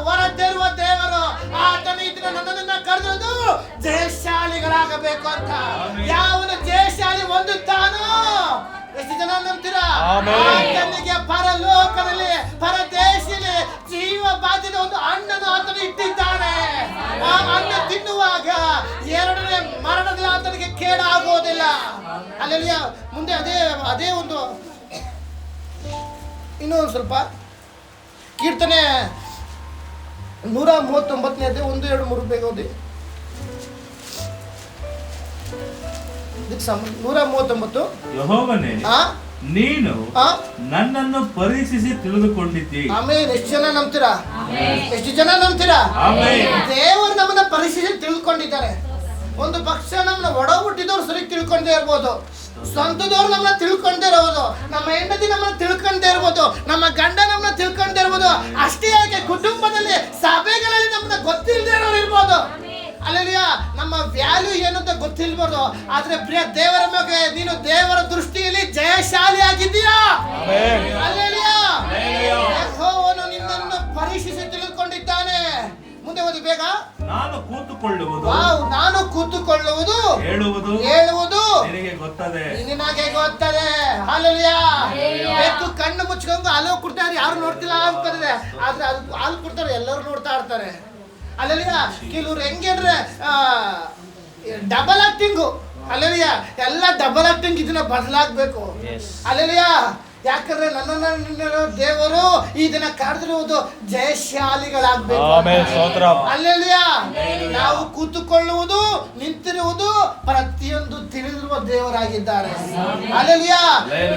ಹೊರತೇರುವ ದೇವರು ಆತನ ಇದನ್ನ ನನ್ನನ್ನ ಕರೆದು ಜಯಶಾಲಿಗಳಾಗಬೇಕು ಅಂತ. ಯಾವನು ಜಯಶಾಲಿ ಹೊಂದುತ್ತಾನೋ? ಎಷ್ಟು ಜನ ನಂಬ್ತೀರಾ? ಪರ ಆತನಿಗೆ ಪರಲೋಕದಲ್ಲಿ ಪರದೇಶದಲ್ಲಿ ಜೀವ ಬಾಧ್ಯದ ಒಂದು ಹಣ್ಣನ್ನು ಆತನು ಇಟ್ಟಿದ್ದಾನೆ. ಆ ಅಣ್ಣ ತಿನ್ನುವಾಗ ಎರಡನೇ ಮರಣದಲ್ಲಿ ಆತನಿಗೆ ಕೇಡಾಗೋದಿಲ್ಲ ಅಲ್ಲಿ ಮುಂದೆ ಅದೇ ಅದೇ ಒಂದು ಇನ್ನೊಂದು ಸ್ವಲ್ಪ ಕೀರ್ತನೆ ನೂರ ಮೂವತ್ತೊಂಬತ್ತನೇ ಅದೇ ಒಂದು ಎರಡು ಮೂರು ಬೇಗ ಓದಿ ನೂರ ಮೂವತ್ತೊಂಬತ್ತು. ಯಹೋವನೇ ಆ? ನೀನು ಆ? ನನ್ನನ್ನು ಪರೀಕ್ಷಿಸಿ ತಿಳಿದುಕೊಂಡಿದ್ದಿ. ಆಮೇಲೆ ಎಷ್ಟು ಜನ ನಂಬ್ತೀರಾ? ಎಷ್ಟು ಜನ ನಂಬ್ತೀರಾ? ಆಮೆನ್. ದೇವರು ನಮ್ಮನ್ನ ಪರೀಕ್ಷಿಸಿ ತಿಳ್ಕೊಂಡಿದ್ದಾರೆ ಒಂದು ಪಕ್ಷ ನಮ್ಮನ್ನ ಒಡ ಹುಟ್ಟಿದವ್ರು ಸರಿ ತಿಳ್ಕೊಂಡೇ ಇರ್ಬೋದು. ಸ್ವಂತದವ್ರು ನಮ್ಮನ್ನ ತಿಳ್ಕೊಂಡೇ ಇರ್ಬೋದು ನಮ್ಮ ಹೆಂಡತಿ ನಮ್ಮನ್ನ ತಿಳ್ಕೊಂಡೇ ಇರ್ಬೋದು ನಮ್ಮ ಗಂಡ ನಮ್ಮನ್ನ ತಿಳ್ಕೊಂಡೇ ಇರ್ಬೋದು ಅಷ್ಟೇ ಯಾಕೆ ಕುಟುಂಬದಲ್ಲಿ ಸಭೆಗಳಲ್ಲಿ ನಮ್ಮನ್ನ ಗೊತ್ತಿಲ್ಲದೆ ಇರೋರು ಇರ್ಬೋದು. ನಮ್ಮ ವ್ಯಾಲ್ಯೂ ಏನು ಅಂತ ಗೊತ್ತಿಲ್ಬಾರ್ದು ಆದ್ರೆ ಪ್ರಿಯ ದೇವರ ಬಗ್ಗೆ ನೀನು ದೇವರ ದೃಷ್ಟಿಯಲ್ಲಿ ಜಯಶಾಲಿ ಆಗಿದ್ದೀಯಾ ಯೆಹೋವನು ನಿನ್ನನ್ನು ಪರೀಕ್ಷಿಸಿ ಮುಂದೆ ಓದಿ ಬೇಗ. ನಾನು ಕೂತುಕೊಳ್ಳುವುದು ನಾನು ಕೂತುಕೊಳ್ಳುವುದು. ಹೇಳುವುದು ಹೇಳುವುದು. ನಿನಗೆ ಗೊತ್ತದೆ. ನಿನಗೆ ಗೊತ್ತದೆ. ಹಾಲೆಲಿಯ. ಬೆಕ್ಕು ಕಣ್ಣು ಮುಚ್ಕೊಂಡು ಹಾಲು ಕೊಡ್ತಾರೆ ಯಾರು ನೋಡ್ತಿಲ್ಲ ಅನ್ಕೊಂಡಿದೆ ಆದ್ರೆ ಅದು ಹಾಲು ಕೊಡ್ತಾರೆ ಎಲ್ಲರೂ ನೋಡ್ತಾ ಇರ್ತಾರೆ. ಅಲ್ಲಲಿಯ ಕೆಲವ್ರು ಹೆಂಗೆ ಅಂದ್ರೆ ಡಬಲ್ ಆಕ್ಟಿಂಗು ಅಲ್ಲಲಿಯ ಎಲ್ಲ ಡಬಲ್ ಆಕ್ಟಿಂಗ್ ಇದನ್ನ ಬದಲಾಗ್ಬೇಕು. ಅಲ್ಲಲಿಯ ಯಾಕಂದ್ರೆ ನನ್ನ ದೇವರು ಈ ದಿನ ಕರೆದಿರುವುದು ಜಯಶಾಲಿಗಳಾಗಬೇಕು. ಆಮೆನ್ ಸ್ತೋತ್ರ. ಅಲ್ಲೆಲ್ಲಿಯ ನಾವು ಕೂತುಕೊಳ್ಳುವುದು ನಿಂತಿರುವುದು ಪ್ರತಿಯೊಂದು ತಿಳಿದಿರುವ ದೇವರಾಗಿದ್ದಾರೆ. ಅಲ್ಲೆಲ್ಲಿಯ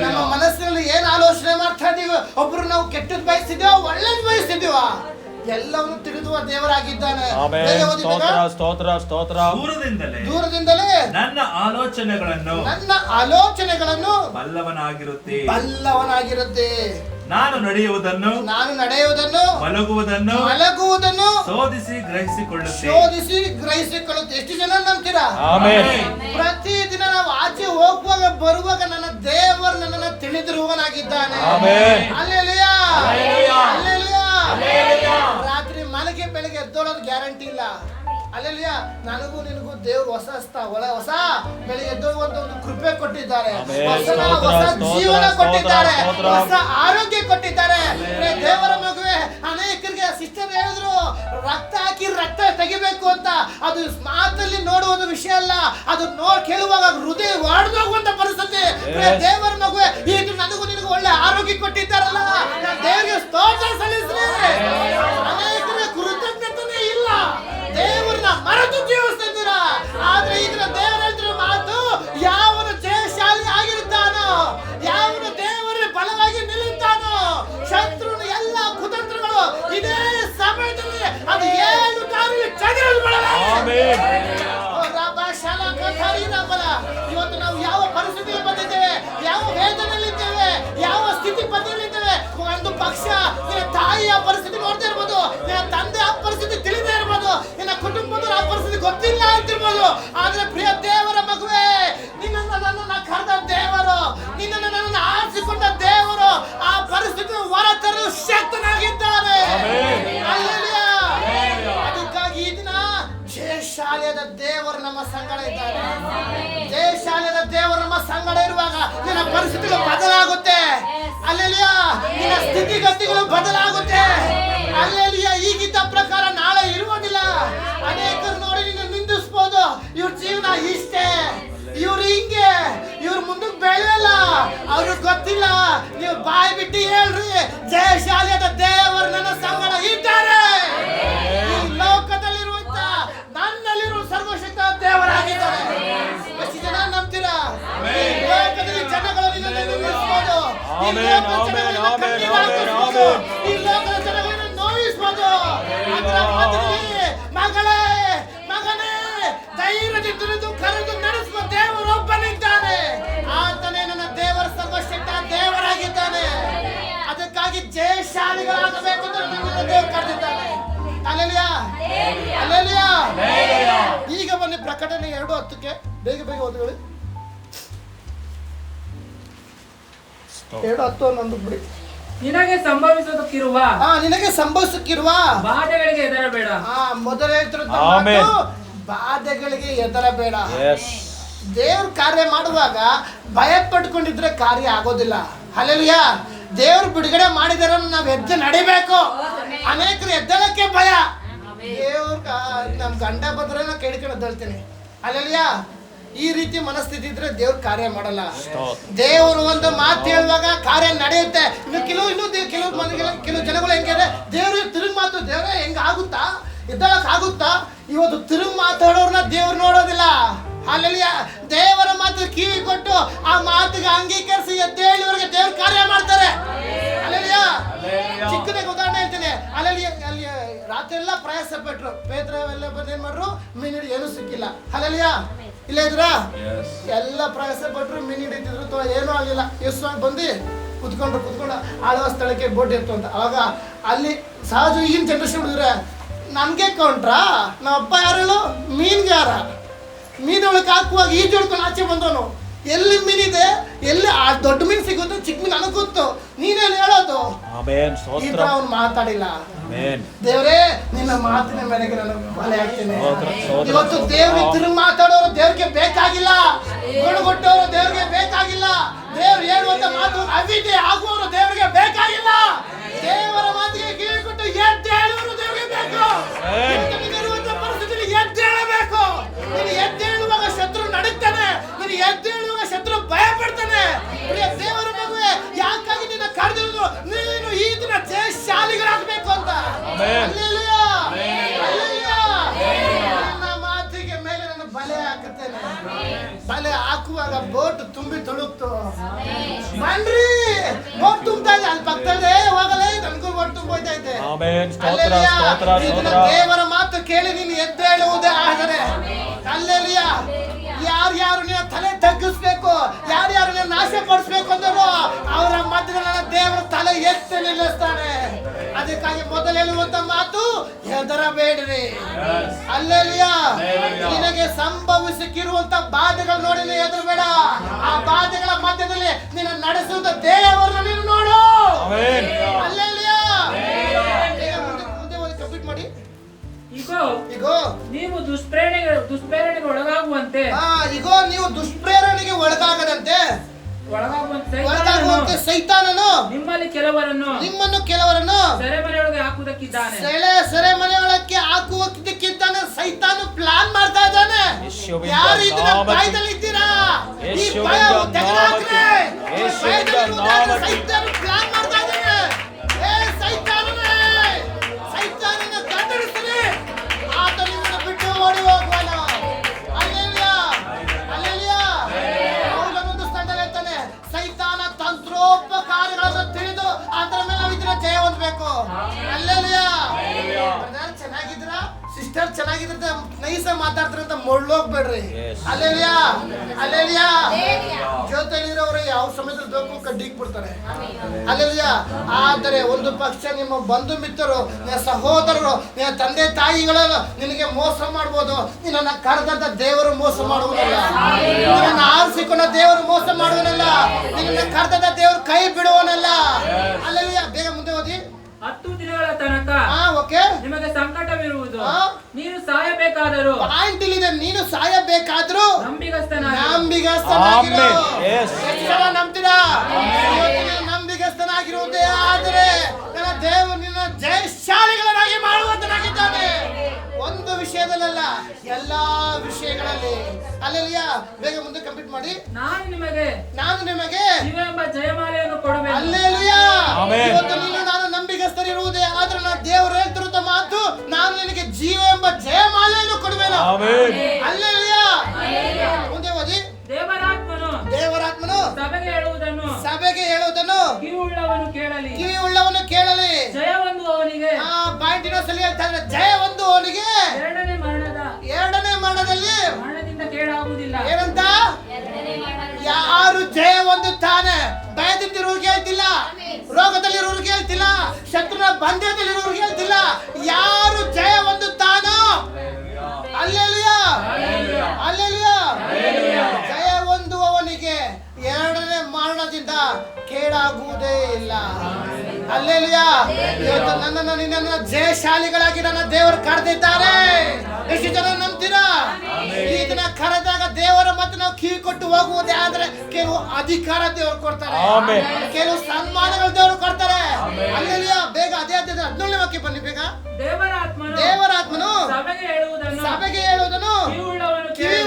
ನಮ್ಮ ಮನಸ್ಸಿನಲ್ಲಿ ಏನ್ ಆಲೋಚನೆ ಮಾಡ್ತಾ ಇದೀವಿ ಒಬ್ರು ನಾವು ಕೆಟ್ಟದ್ ಬಯಸ್ತಿದ್ದೇವ ಒಳ್ಳೇದ್ ಬಯಸ್ತಿದ್ದೀವ ಎಲ್ಲವನ್ನು ತಿಳಿದುವ ದೇವರಾಗಿದ್ದಾನೆ. ಸ್ತೋತ್ರ ಸ್ತೋತ್ರ ಸ್ತೋತ್ರ. ದೂರದಿಂದಲೇ ದೂರದಿಂದಲೇ ನನ್ನ ಆಲೋಚನೆಗಳನ್ನು ನನ್ನ ಆಲೋಚನೆಗಳನ್ನು ಬಲ್ಲವನಾಗಿರುತ್ತೆ. ಬಲ್ಲವನಾಗಿರುತ್ತೆ. ನಾನು ನಡೆಯುವುದನ್ನು ನಾನು ನಡೆಯುವುದನ್ನು ಮಲಗುವುದನ್ನು ಮಲಗುವುದನ್ನು ಶೋಧಿಸಿ ಗ್ರಹಿಸಿಕೊಳ್ಳುತ್ತೆ. ಶೋಧಿಸಿ ಗ್ರಹಿಸಿಕೊಳ್ಳುತ್ತೆ. ಎಷ್ಟು ಜನ ನಂಬ್ತೀರಾ? ಪ್ರತಿ ಪ್ರತಿದಿನ ನಾವು ಆಚೆ ಹೋಗುವಾಗ ಬರುವಾಗ ನನ್ನ ದೇವರು ನನ್ನನ್ನು ತಿಳಿದಿರುವವನಾಗಿದ್ದಾನೆ. ಆಮೆನ್. ಅಲ್ಲೆಲುಯ್ಯ. ರಾತ್ರಿ ಮಲಗಿ ಬೆಳಿಗ್ಗೆ ಎದ್ದೋಳೋದು ಗ್ಯಾರಂಟಿ ಇಲ್ಲ. ಅಲ್ಲೆಲ್ಲಿಯ ನನಗೂ ನಿನಗೂ ದೇವ್ರು ಹೊಸ ಒಳ ಹೊಸ ಬೆಳೆಯದ್ದು ಒಂದು ಕೃಪೆ ಕೊಟ್ಟಿದ್ದಾರೆ. ಹೊಸ ಹೊಸ ಜೀವನ ಕೊಟ್ಟಿದ್ದಾರೆ. ಹೊಸ ಆರೋಗ್ಯ ಕೊಟ್ಟಿದ್ದಾರೆ. ದೇವರ ಮಗುವೆ ಅನೇಕರಿಗೆ ಸಿಸ್ಟರ್ ಹೇಳಿದ್ರು ರಕ್ತ ಹಾಕಿ ರಕ್ತ ತೆಗಿಬೇಕು ಅಂತ. ಅದು ಮಾತಲ್ಲಿ ನೋಡುವುದು ವಿಷಯ ಅಲ್ಲ. ಅದು ನೋಡ್ ಕೇಳುವಾಗ ಹೃದಯ ಒಡೆದೋಗುವಂತ ಪರಿಸ್ಥಿತಿ. ದೇವರ ಮಗುವೆ ಈಗ ನನಗೂ ನಿನಗೂ ಒಳ್ಳೆ ಆರೋಗ್ಯ ಕೊಟ್ಟಿದ್ದಾರಲ್ಲ. ದೇವರಿಗೆ ಸ್ತೋತ್ರ ಸಲ್ಲಿಸ್ರಿ ಅನೇಕರ ಮರೆತು ಜೀವಿಸ್ತಿದ್ದೀರಾ? ಆದ್ರೆ ಇದರ ದೇವರ ಮಾತು ಯಾವನು ಜಯಶಾಲಿ ಆಗಿರುತ್ತಾನೋ, ಯಾವನು ದೇವರ ಬಲವಾಗಿ ನಿಲ್ಲುತ್ತಾನೋ ಶತ್ರು ಎಲ್ಲ ಕುತಂತ್ರಗಳು ಇದೇ ಸಮಯದಲ್ಲಿ ಅದು ಏಳು ದಾರಿ ಚದುರಿದು ಪಕ್ಷ ನಿನ್ನ ತಾಯಿಯ ಪರಿಸ್ಥಿತಿ ನೋಡ್ತಾ ಇರ್ಬೋದು ನಿನ್ನ ತಂದೆ ಆ ಪರಿಸ್ಥಿತಿ ತಿಳಿದೇ ಇರ್ಬೋದು ನಿನ್ನ ಕುಟುಂಬದ ಆ ಪರಿಸ್ಥಿತಿ ಗೊತ್ತಿಲ್ಲ ಅಂತಿರ್ಬೋದು. ಆದ್ರೆ ಪ್ರಿಯ ದೇವರ ಮಗುವೆ ನಿನ್ನನ್ನು ನನ್ನನ್ನು ಕರೆದ ದೇವರು ನಿನ್ನನ್ನು ನನ್ನನ್ನು ಆರಿಸಿಕೊಂಡ ದೇವರು ಆ ಪರಿಸ್ಥಿತಿ ಹೊರ ತರಲು ಶಕ್ತನಾಗಿದ್ದಾನೆ. ಜಯಶಾಲಿಯಾದ ದೇವರು ನಮ್ಮ ಸಂಗಡ ಇದ್ದಾರೆ ಜಯಶಾಲಿಯಾದ ದೇವರು ನಮ್ಮ ಸಂಗಡ ಇರುವಾಗ ನಿನ್ನ ಪರಿಸ್ಥಿತಿಗಳು ಬದಲಾಗುತ್ತೆ. ಅಲ್ಲೆಲ್ಲಿಯ ನಿನ್ನ ಸ್ಥಿತಿಗತಿಗಳು ಬದಲಾಗುತ್ತೆ. ಅಲ್ಲೆಲ್ಲಿಯ ಈಗಿದ್ದ ಪ್ರಕಾರ ನಾಳೆ ಇರುವುದಿಲ್ಲ. ಅನೇಕರು ನೋಡಿ ನಿನ್ನ ನಿಂದಿಸ್ಬೋದು. ಇವ್ರ ಜೀವನ ಇಷ್ಟೇ. ಇವ್ರು ಹಿಂಗೆ. ಇವ್ರ ಮುಂದಕ್ಕೆ ಬೆಳೆಯಲ್ಲ. ಅವ್ರಿಗೆ ಗೊತ್ತಿಲ್ಲ. ನೀವು ಬಾಯಿ ಬಿಟ್ಟು ಹೇಳ್ರಿ. ಜಯಶಾಲಿಯಾದ ದೇವರು ನನ್ನ ಸಂಗಡ ಇದ್ದಾರೆ. ದೇವರಾಗಿದ್ದಾರೆ ಎಷ್ಟು ಜನ ನಂಬ್ತೀರಾ ಲೋಕದಲ್ಲಿ ಜನಗಳು ನಿನ್ನನ್ನು ನಿಂದಿಸ್ಬೋದು. ಈ ಲೋಕದ ಜನಗಳನ್ನ ಕಣ್ಣೀರು ಹಾಕಿಸ್ಬೋದು. ಈ ಲೋಕದ ಜನಗಳನ್ನ ನೋಯಿಸ್ಬೋದು ಅದರ ಮಾತಿನಲ್ಲಿ ಮಗಳೇ ಮಗನೇ ಧೈರ್ಯದಿಂದಿರುವುದು ಕರೆದು ನಡೆಸುವ ದೇವರೊಬ್ಬನಿದ್ದಾನೆ ಆತನೇ ನನ್ನ ದೇವರ ಸರ್ವಶಕ್ತ ದೇವರಾಗಿದ್ದಾನೆ ಅದಕ್ಕಾಗಿ ಜಯಶಾಲಿಗಳಾಗಬೇಕು ಅಂತ ನನ್ನನ್ನು ದೇವರು ಕರೆದಿದ್ದಾನೆ ಈಗ ಬನ್ನಿ ಪ್ರಕಟಣೆ ಎರಡು ಹತ್ತಕ್ಕೆ ಬೇಗ ಬೇಗ ಓದ್ಕೊಳ್ಳಿ ಎರಡು ಹತ್ತು ಹನ್ನೊಂದು ಬಿಡಿ. ನಿನಗೆ ಸಂಭವಿಸೋದಕ್ಕಿರುವ ಹಾ ನಿನಗೆ ಸಂಭವಿಸಕ್ಕಿರುವ ಬಾಧೆಗಳಿಗೆ ಹೆದರಬೇಡ. ಹಾ ಮೊದಲ ಬಾಧೆಗಳಿಗೆ ಎದರಬೇಡ Yes. ದೇವ್ರ ಕಾರ್ಯ ಮಾಡುವಾಗ ಭಯ ಪಟ್ಕೊಂಡಿದ್ರೆ ಕಾರ್ಯ ಆಗೋದಿಲ್ಲ. ಅಲ್ಲೆಲಿಯ. ದೇವ್ರು ಬಿಡುಗಡೆ ಮಾಡಿದಾರ ನಾವ್ ಹೆಜ್ಜೆ ನಡಿಬೇಕು. ಅನೇಕರು ಎದ್ದಳಕ್ಕೆ ಭಯ. ದೇವ್ರ ಕಾ- ನಮ್ ಗಂಡ ಬಂದ್ರೆ ನಾ ಕೇಳ್ಕೊಂಡು ಎದ್ದೇಳ್ತೀನಿ. ಅಲ್ಲೆಲಿಯ ಈ ರೀತಿ ಮನಸ್ಥಿತಿ ಇದ್ರೆ ದೇವ್ರ ಕಾರ್ಯ ಮಾಡಲ್ಲ. ದೇವರು ಒಂದು ಮಾತು ಹೇಳುವಾಗ ಕಾರ್ಯ ನಡೆಯುತ್ತೆ. ಇನ್ನು ಕೆಲವು ಇನ್ನು ಕೆಲವು ಮನೆಗೆಲ್ಲ ಕೆಲವು ಜನಗಳು ಹೆಂಗಿದೆ ದೇವ್ರಿಗೆ ತಿರುಗಿ ಮಾತು ದೇವ್ರೆ ಹೆಂಗ ಆಗುತ್ತಾ ಎದ್ದಳಕ್ ಆಗುತ್ತಾ ಇವತ್ತು ತಿರುಗಿ ಮಾತಾಡೋರ್ನ ದೇವ್ರು ನೋಡೋದಿಲ್ಲ. ಅಲ್ಲೆಲ್ಲ ದೇವರ ಮಾತು ಕಿವಿ ಕೊಟ್ಟು ಆ ಮಾತಿಗೆ ಅಂಗೀಕರಿಸಿ ಎದ್ದೇಳಿವರೆಗೆ ದೇವ್ರ ಕಾರ್ಯ ಮಾಡ್ತಾರೆ. ಅಲ್ಲೆಲ್ಲ ಚಿಕ್ಕದಾಗಿ ಉದಾಹರಣೆ ಹೇಳ್ತೀನಿ. ಅಲ್ಲಲ್ಲಿ ಅಲ್ಲಿ ರಾತ್ರಿ ಎಲ್ಲ ಪ್ರಯಾಸ ಪಟ್ರು. ಪೇತ್ರ ಎಲ್ಲ ಬಂದು ಏನ್ ಮಾಡ್ರು? ಮೀನ್ ಹಿಡಿ ಏನೂ ಸಿಕ್ಕಿಲ್ಲ. ಅಲ್ಲಲ್ಲಿಯ ಇಲ್ಲ ಇದ್ರ ಎಲ್ಲ ಪ್ರಯಾಸ ಪಟ್ರು ಮೀನ್ ಹಿಡಿತಿದ್ರು ತೋ ಏನೂ ಆಗಲಿಲ್ಲ. ಯೇಸು ಬಂದು ಕುತ್ಕೊಂಡ್ರು ಕುತ್ಕೊಂಡು ಆಳುವ ಸ್ಥಳಕ್ಕೆ ಬೋಟ್ ಇತ್ತು ಅಂತ. ಅವಾಗ ಅಲ್ಲಿ ಸಹಜ ಈಗಿನ ಜನರೇಷನ್ ಹುಡುಗ್ರೆ ನನಗೆ ಕೌಂಟ್ರಾ ನಮ್ಮ ಅಪ್ಪ ಯಾರು ಹೇಳು? ಮೀನ್ಗಾರ. ಮೀನೊಳಗೆ ಹಾಕುವಾಗ ಈಜು ಹಿಡ್ಕೊಂಡು ಆಚೆ ಬಂದವನು. ಎಲ್ಲಿ ಮೀನಿದೆ ಎಲ್ಲಿ ಆ ದೊಡ್ಡ ಮೀನು ಸಿಗುತ್ತೆ ಚಿಕ್ಕ ಮೀನು ನನಗೆ ಗೊತ್ತು. ನೀನೇನು ಹೇಳೋದು? ಈ ತರ ಅವ್ನು ಮಾತಾಡಿಲ್ಲ. ದೇವರೇ ನಿನ್ನ ಮಾತಿನ ಮೇರೆಗೆ ನಾನು ಬಲೆ ಹಾಕ್ತೇನೆ. ಇವತ್ತು. ದೇವ್ರಿಗೆ ತಿರುಗಿ ಮಾತಾಡೋರು ದೇವ್ರಿಗೆ ಬೇಕಾಗಿಲ್ಲ. ಗುಣಗೊಟ್ಟವರು ದೇವ್ರಿಗೆ ಬೇಕಾಗಿಲ್ಲ. ದೇವ್ರು ಹೇಳುವಂತ ಮಾತು ಅವಿದೆ ಆಗುವವರು ದೇವ್ರಿಗೆ ಬೇಕಾಗಿಲ್ಲ. ದೇವರ ಮಾತಿಗೆ ಕಿವಿ ಕೊಟ್ಟು ಎದ್ದೇಳುವರು ದೇವ್ರಿಗೆ ಬೇಕು. ಎದ್ದೇಳಬೇಕು. ನೀನು ಎದ್ದೇಳುವಾಗ ಶತ್ರು ನಡುತ್ತಾನೆ ನೀನು ಎದ್ದೇಳುವಾಗ ಶತ್ರು ಭಯ ಪಡ್ತಾನೆ ದೇವರ ಮಗುವೆ ಯಾಕಾಗಿ ನಿನ್ನ ಕರೆದಿರೋದು ನೀನು ಈ ದಿನ ಜಯಶಾಲಿಗಳಾಗಬೇಕು ಅಂತ. ನಿನ್ನ ಮಾತಿಗೆ ಮೇಲೆ ನಾನು ಬಲೆ ಹಾಕುತ್ತೇನೆ. ಬಲೆ ಹಾಕುವಾಗ ಬೋಟ್ ತುಂಬಿ ತುಳುಕ್ತು. ಬನ್ರಿ ಬೋಟ್ ತುಂಬ್ತಾ ಇದೆ. ಅಲ್ಲಿ ಪಕ್ಕದಲ್ಲೇ ಹೋಗಲೇ ನನಗೂ ಬೋಟ್ ತುಂಬೋಯ್ತಾ ಇದೆ. ದೇವರ ಕೇಳಿ ನೀನು ಎದ್ದೇಳುವುದೇ ಆದರೆ. ಯಾರು ಯಾರ್ಯಾರು ನಿನ್ನ ತಲೆ ತಗ್ಗಿಸ್ಬೇಕು ಯಾರ್ಯಾರು ನಿನ್ನ ನಾಶ ಪಡಿಸ್ಬೇಕು ಅಂದರು ಅವರ ಮಧ್ಯದಲ್ಲಿ ನನ್ನ ದೇವರ ತಲೆ ಎತ್ತಿ ನಿಲ್ಲಿಸ್ತಾನೆ. ಅದಕ್ಕಾಗಿ ಮೊದಲು ಹೇಳುವಂತ ಮಾತು ಹೆದರಬೇಡ್ರಿ. ಅಲ್ಲೆಲಿಯ ನಿನಗೆ ಸಂಭವಿಸಕ್ಕಿರುವಂತ ಬಾಧೆಗಳು ನೋಡಿ ನೀನು ಹೆದರಬೇಡ. ಆ ಬಾಧೆಗಳ ಮಧ್ಯದಲ್ಲಿ ನಿನ್ನ ನಡೆಸುವಂತ ದೇವರನ್ನ ನೀನು ನೋಡು. ಆಮೆನ್. ಇಗೋ. ನೀವು ದುಷ್ಪ್ರೇರಣೆಗೆ ದುಷ್ಪ್ರೇರಣೆಗೆ ಒಳಗಾಗುವಂತೆ. ಆ ಇಗೋ ನೀವು ದುಷ್ಪ್ರೇರಣೆಗೆ ಒಳಗಾಗದಂತೆ. ಒಳಗಾಗುವಂತೆ ಒಳಗಾಗುವಂತೆ ಸೈತಾನನು. ನಿಮ್ಮಲ್ಲಿ ಕೆಲವರನ್ನು ನಿಮ್ಮನ್ನು ಕೆಲವರನ್ನು ಸೆರೆಮನೆಯೊಳಗೆ ಹಾಕುವುದಕ್ಕಿದ್ದಾನೆ. ಸೆಳೆ ಸೆರೆ ಮನೆಯೊಳಕ್ಕೆ ಹಾಕುವುದಕ್ಕಿಂತಾನೆ ಸೈತಾನು ಪ್ಲಾನ್ ಮಾಡ್ತಾ ಇದ್ದಾನೆ. ಯಾರು ಇದನ್ನ ಭಯದಲ್ಲಿ ಇದ್ದೀರಾ? ಈ ಭಯ ಸೈತಾನ ಪ್ಲಾನ್ ಜಯ ಹೊಂದಬೇಕು. ಅಲ್ಲೆಲ್ಲ ಚೆನ್ನಾಗಿದ್ರಾ ಚೆನ್ನಾಗಿದ್ರ ಸಿಸ್ಟರ್ ಚೆನ್ನಾಗಿದ್ರೆ ನೈಸ ಮಾತಾಡ್ತಾರಂತ ಮೊಳ್ಳೋಗ್ಬೇಡ್ರಿ Yes. ಅಲ್ಲೆಲ್ಲಿಯಾ ಅಲ್ಲೆಲ್ಲಿಯಾ ಜೊತೆಲಿರೋರು ಯಾವ ಸಮಯದಲ್ಲಿ ಬೇಕು ಕಡ್ಡಿಗೆ ಬಿಡ್ತಾರೆ. ಅಲ್ಲೆಲ್ಲಿಯಾ ಆದರೆ ಒಂದು ಪಕ್ಷ ನಿಮ್ಮ ಬಂಧು ಮಿತ್ರರು ನಿನ್ನ ಸಹೋದರರು ನಿನ್ನ ತಂದೆ ತಾಯಿಗಳು ನಿನಗೆ ಮೋಸ ಮಾಡ್ಬೋದು. ನಿನ್ನ ಕರೆದಂತ ದೇವರು ಮೋಸ ಮಾಡುವುದಲ್ಲ ನಿನ್ನನ್ನು ಆರಿಸಿಕೊಂಡ ದೇವರು ಮೋಸ ಮಾಡುವನಲ್ಲ. ನಿನ್ನ ಕರೆದಂತ ದೇವರು ಕೈ ಬಿಡುವನಲ್ಲ. ಅಲ್ಲೆಲ್ಲಿಯಾ ಬೇಗ ಮುಂದೆ ಓದಿ ಹತ್ತು ದಿನಗಳ ತನಕ ನಿಮಗೆ ಸಂಕಟವಿರುವುದು. ನೀನು ಸಾಯಬೇಕಾದರೂ ಪಾಯಿಂಟ್ ಇಲ್ಲಿದೆ. ನೀನು ಸಾಯಬೇಕಾದ್ರೂ ನಂಬಿಗಸ್ತನಾಗಿ ನಂಬಿಗಸ್ತನಾಗಿರು ನಂಬ್ತೀರಾ ನಂಬಿಗಸ್ತನಾಗಿರುವುದೇ ಆದರೆ ನನ್ನ ದೇವರು ನಿನ್ನ ಜಯಶಾಲಿಗಳನ್ನಾಗಿ ಮಾಡುವಂತನಾಗಿದ್ದಾನೆ. ವಿಷಯದಲ್ಲ ಎಲ್ಲಾ ವಿಷಯಗಳಲ್ಲಿ. ಅಲ್ಲೆಲ್ಲಿಯಾ? ಬೇಗ ಮುಂದೆ ಕಂಪ್ಲೀಟ್ ಮಾಡಿ. ನಾನು ನಿಮಗೆ ನಾನು ನಿಮಗೆ ಜೀವೆಂಬ ಜಯಮಾಲೆಯನ್ನು ಕೊಡುವೆ ಅಲ್ಲೆಲ್ಲಿಯಾ? Amen. ಇವತ್ತು ನೀನು ನಾನು ನಂಬಿಗಸ್ತರಿರುವುದೇ ಆದ್ರೆ ನಾನು ದೇವರು ಹೇಳ್ತಿರುತ್ತ ಮಾತು ನಾನು ನಿನಗೆ ಜೀವ ಎಂಬ ಜಯಮಾಲೆಯನ್ನು ಕೊಡುವೆನು. ಆಮೆನ್. ಅಲ್ಲೆಲ್ಲಿಯಾ? ಮುಂದೆ ಓದಿ. ದೇವರಾತ್ಮನು. ದೇವರಾತ್ಮನು. ಸಭೆಗೆ ಹೇಳುವುದನ್ನು. ಸಭೆಗೆ ಹೇಳುವುದನ್ನು. ಕಿವುಳ್ಳವನು ಕೇಳಲಿ. ಕಿವಿ ಉಳ್ಳವನು ಕೇಳಲಿ. ಜಯ ಒಂದು ಅವನಿಗೆ. ಆ ಪಾಯಿಂಟ್ ಇನ್ನೊಂದ್ಸಲಿ ಹೇಳ್ತಾ ಇದ್ದಾರೆ ಜಯ ಯಾರು ಜಯ ಹೊಂದುತ್ತಾನೆ ಭಯದಿಂದಿರುವ್ರಿಗೆ ಹೇಳ್ತಿಲ್ಲ ರೋಗದಲ್ಲಿರುವ್ರಿಗೆ ಹೇಳ್ತಿಲ್ಲ ಶತ್ರುನ ಬಂಧದಲ್ಲಿರುವ್ರಿಗೆ ಹೇಳ್ತಿಲ್ಲ ಯಾರು ಜಯ ಹೊಂದುತ್ತಾನೋ ಅಲ್ಲೆಲಿಯ. ಅಲ್ಲೆಲಿಯ. ಜಯ ಎರಡನೇ ಮರಣದಿಂದ ಕೇಡಾಗುವುದೇ ಇಲ್ಲ. ಅಲ್ಲೆಲಿಯ. ಇವತ್ತು ನನ್ನನ್ನು ನಿನ್ನನ್ನು ಜಯಶಾಲಿಗಳಾಗಿ ನನ್ನ ದೇವರು ಕರೆದಿದ್ದಾರೆ. ಎಷ್ಟು ಜನ ನಂಬ್ತೀರಾ? ಇದನ್ನ ಕರೆದಾಗ ದೇವರ ಮತ್ತೆ ನಾವು ಕಿವಿ ಕೊಟ್ಟು ಹೋಗುವುದೇ ಆದ್ರೆ ಕೆಲವು ಅಧಿಕಾರ ದೇವರು ಕೊಡ್ತಾರೆ. ಆಮೆನ್. ಕೆಲವು ಸನ್ಮಾನಗಳು ದೇವರು ಕೊಡ್ತಾರೆ. ಅಲ್ಲೆಲಿಯ ಬೇಗ ಅದೇ ಅದೇ ಹದಿನೇಳನೇ ವಾಕ್ಯ ಬನ್ನಿ ಬೇಗ. ದೇವರಾತ್ಮನು ದೇವರಾತ್ಮನು ಸಭೆಗೆ ಹೇಳುವುದನ್ನು ಸಭೆಗೆ ಹೇಳುವುದನ್ನು ಕಿವುಳ್ಳವನು ಕಿವಿ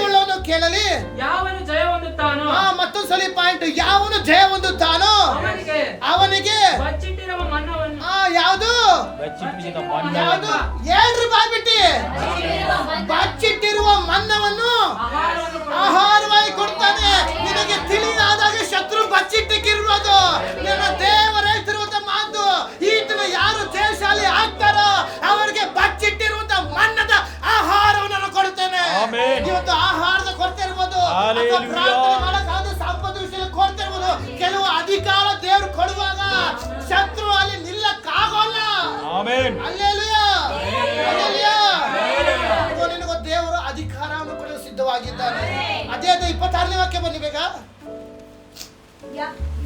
ಕೇಳಲಿ? ಯಾವನು ಜಯ ಹೊಂದುತ್ತಾನೋ? ಆ ಮತ್ತೊಂದು ಸಲ ಪಾಯಿಂಟ್ ಯಾವನು ಜಯ ಹೊಂದುತ್ತಾನೋ? ಅವನಿಗೆ. ಅವನಿಗೆ. ಬಚ್ಚಿಟ್ಟಿರುವ ಮನ್ನವನ್ನು ಆ ಯಾವುದು? ಯಾವುದು? ಹೇಳ್ರಿ ಬಾಯ್ಬಿಟ್ಟಿ. ಬಚ್ಚಿಟ್ಟಿರುವ ಮನ್ನವನ್ನು ಆಹಾರವಾಗಿ ಕೊಡ್ತಾನೆ. ನಿನಗೆ ತಿಳಿದಾದಾಗ ಶತ್ರು ಬಚ್ಚಿಟ್ಟಿಕ್ಕಿರುವುದು. ನನ್ನ ದೇವರ ಹೇಳ್ತಿರುವಂತ ಮಾತು. ಈತನ ಯಾರು ದೇಶಾಲಿ ಆಗ್ತಾರೋ ಅವರಿಗೆ ಬಚ್ಚಿಟ್ಟಿರುವಂತ ಮನ್ನದ ಆಹಾರವನ್ನು ನಾನು ಕೊಡುತ್ತೇನೆ. ಆಮೆನ್. ಇವತ್ತು ಆಹಾರದ ಕೊರತೆ ಇರ್ಬೋದು. ಪ್ರಾರ್ಥನೆ ಮಾಡಕ್ಕಾಗದ ಸಂಪತ್ತು ವಿಷಯದಲ್ಲಿ ಕೊರತೆ ಇರ್ಬೋದು ಕೆಲವು ಅಧಿಕಾರ ದೇವರು ಕೊಡುವಾಗ ಶತ್ರು ಅಲ್ಲಿ ನಿಲ್ಲಕ್ಕಾಗೋಲ್ಲ. ಆಮೆನ್. ಅಲ್ಲೇಲುಯಾ ನಿನಗೆ ದೇವರು ಅಧಿಕಾರವನ್ನು ಕೊಡಲು ಸಿದ್ಧವಾಗಿದ್ದಾನೆ. ಅದೇ ಅದೇ ಇಪ್ಪತ್ತಾರನೇ ವಾಕ್ಯ ಬನ್ನಿ ಬೇಗ.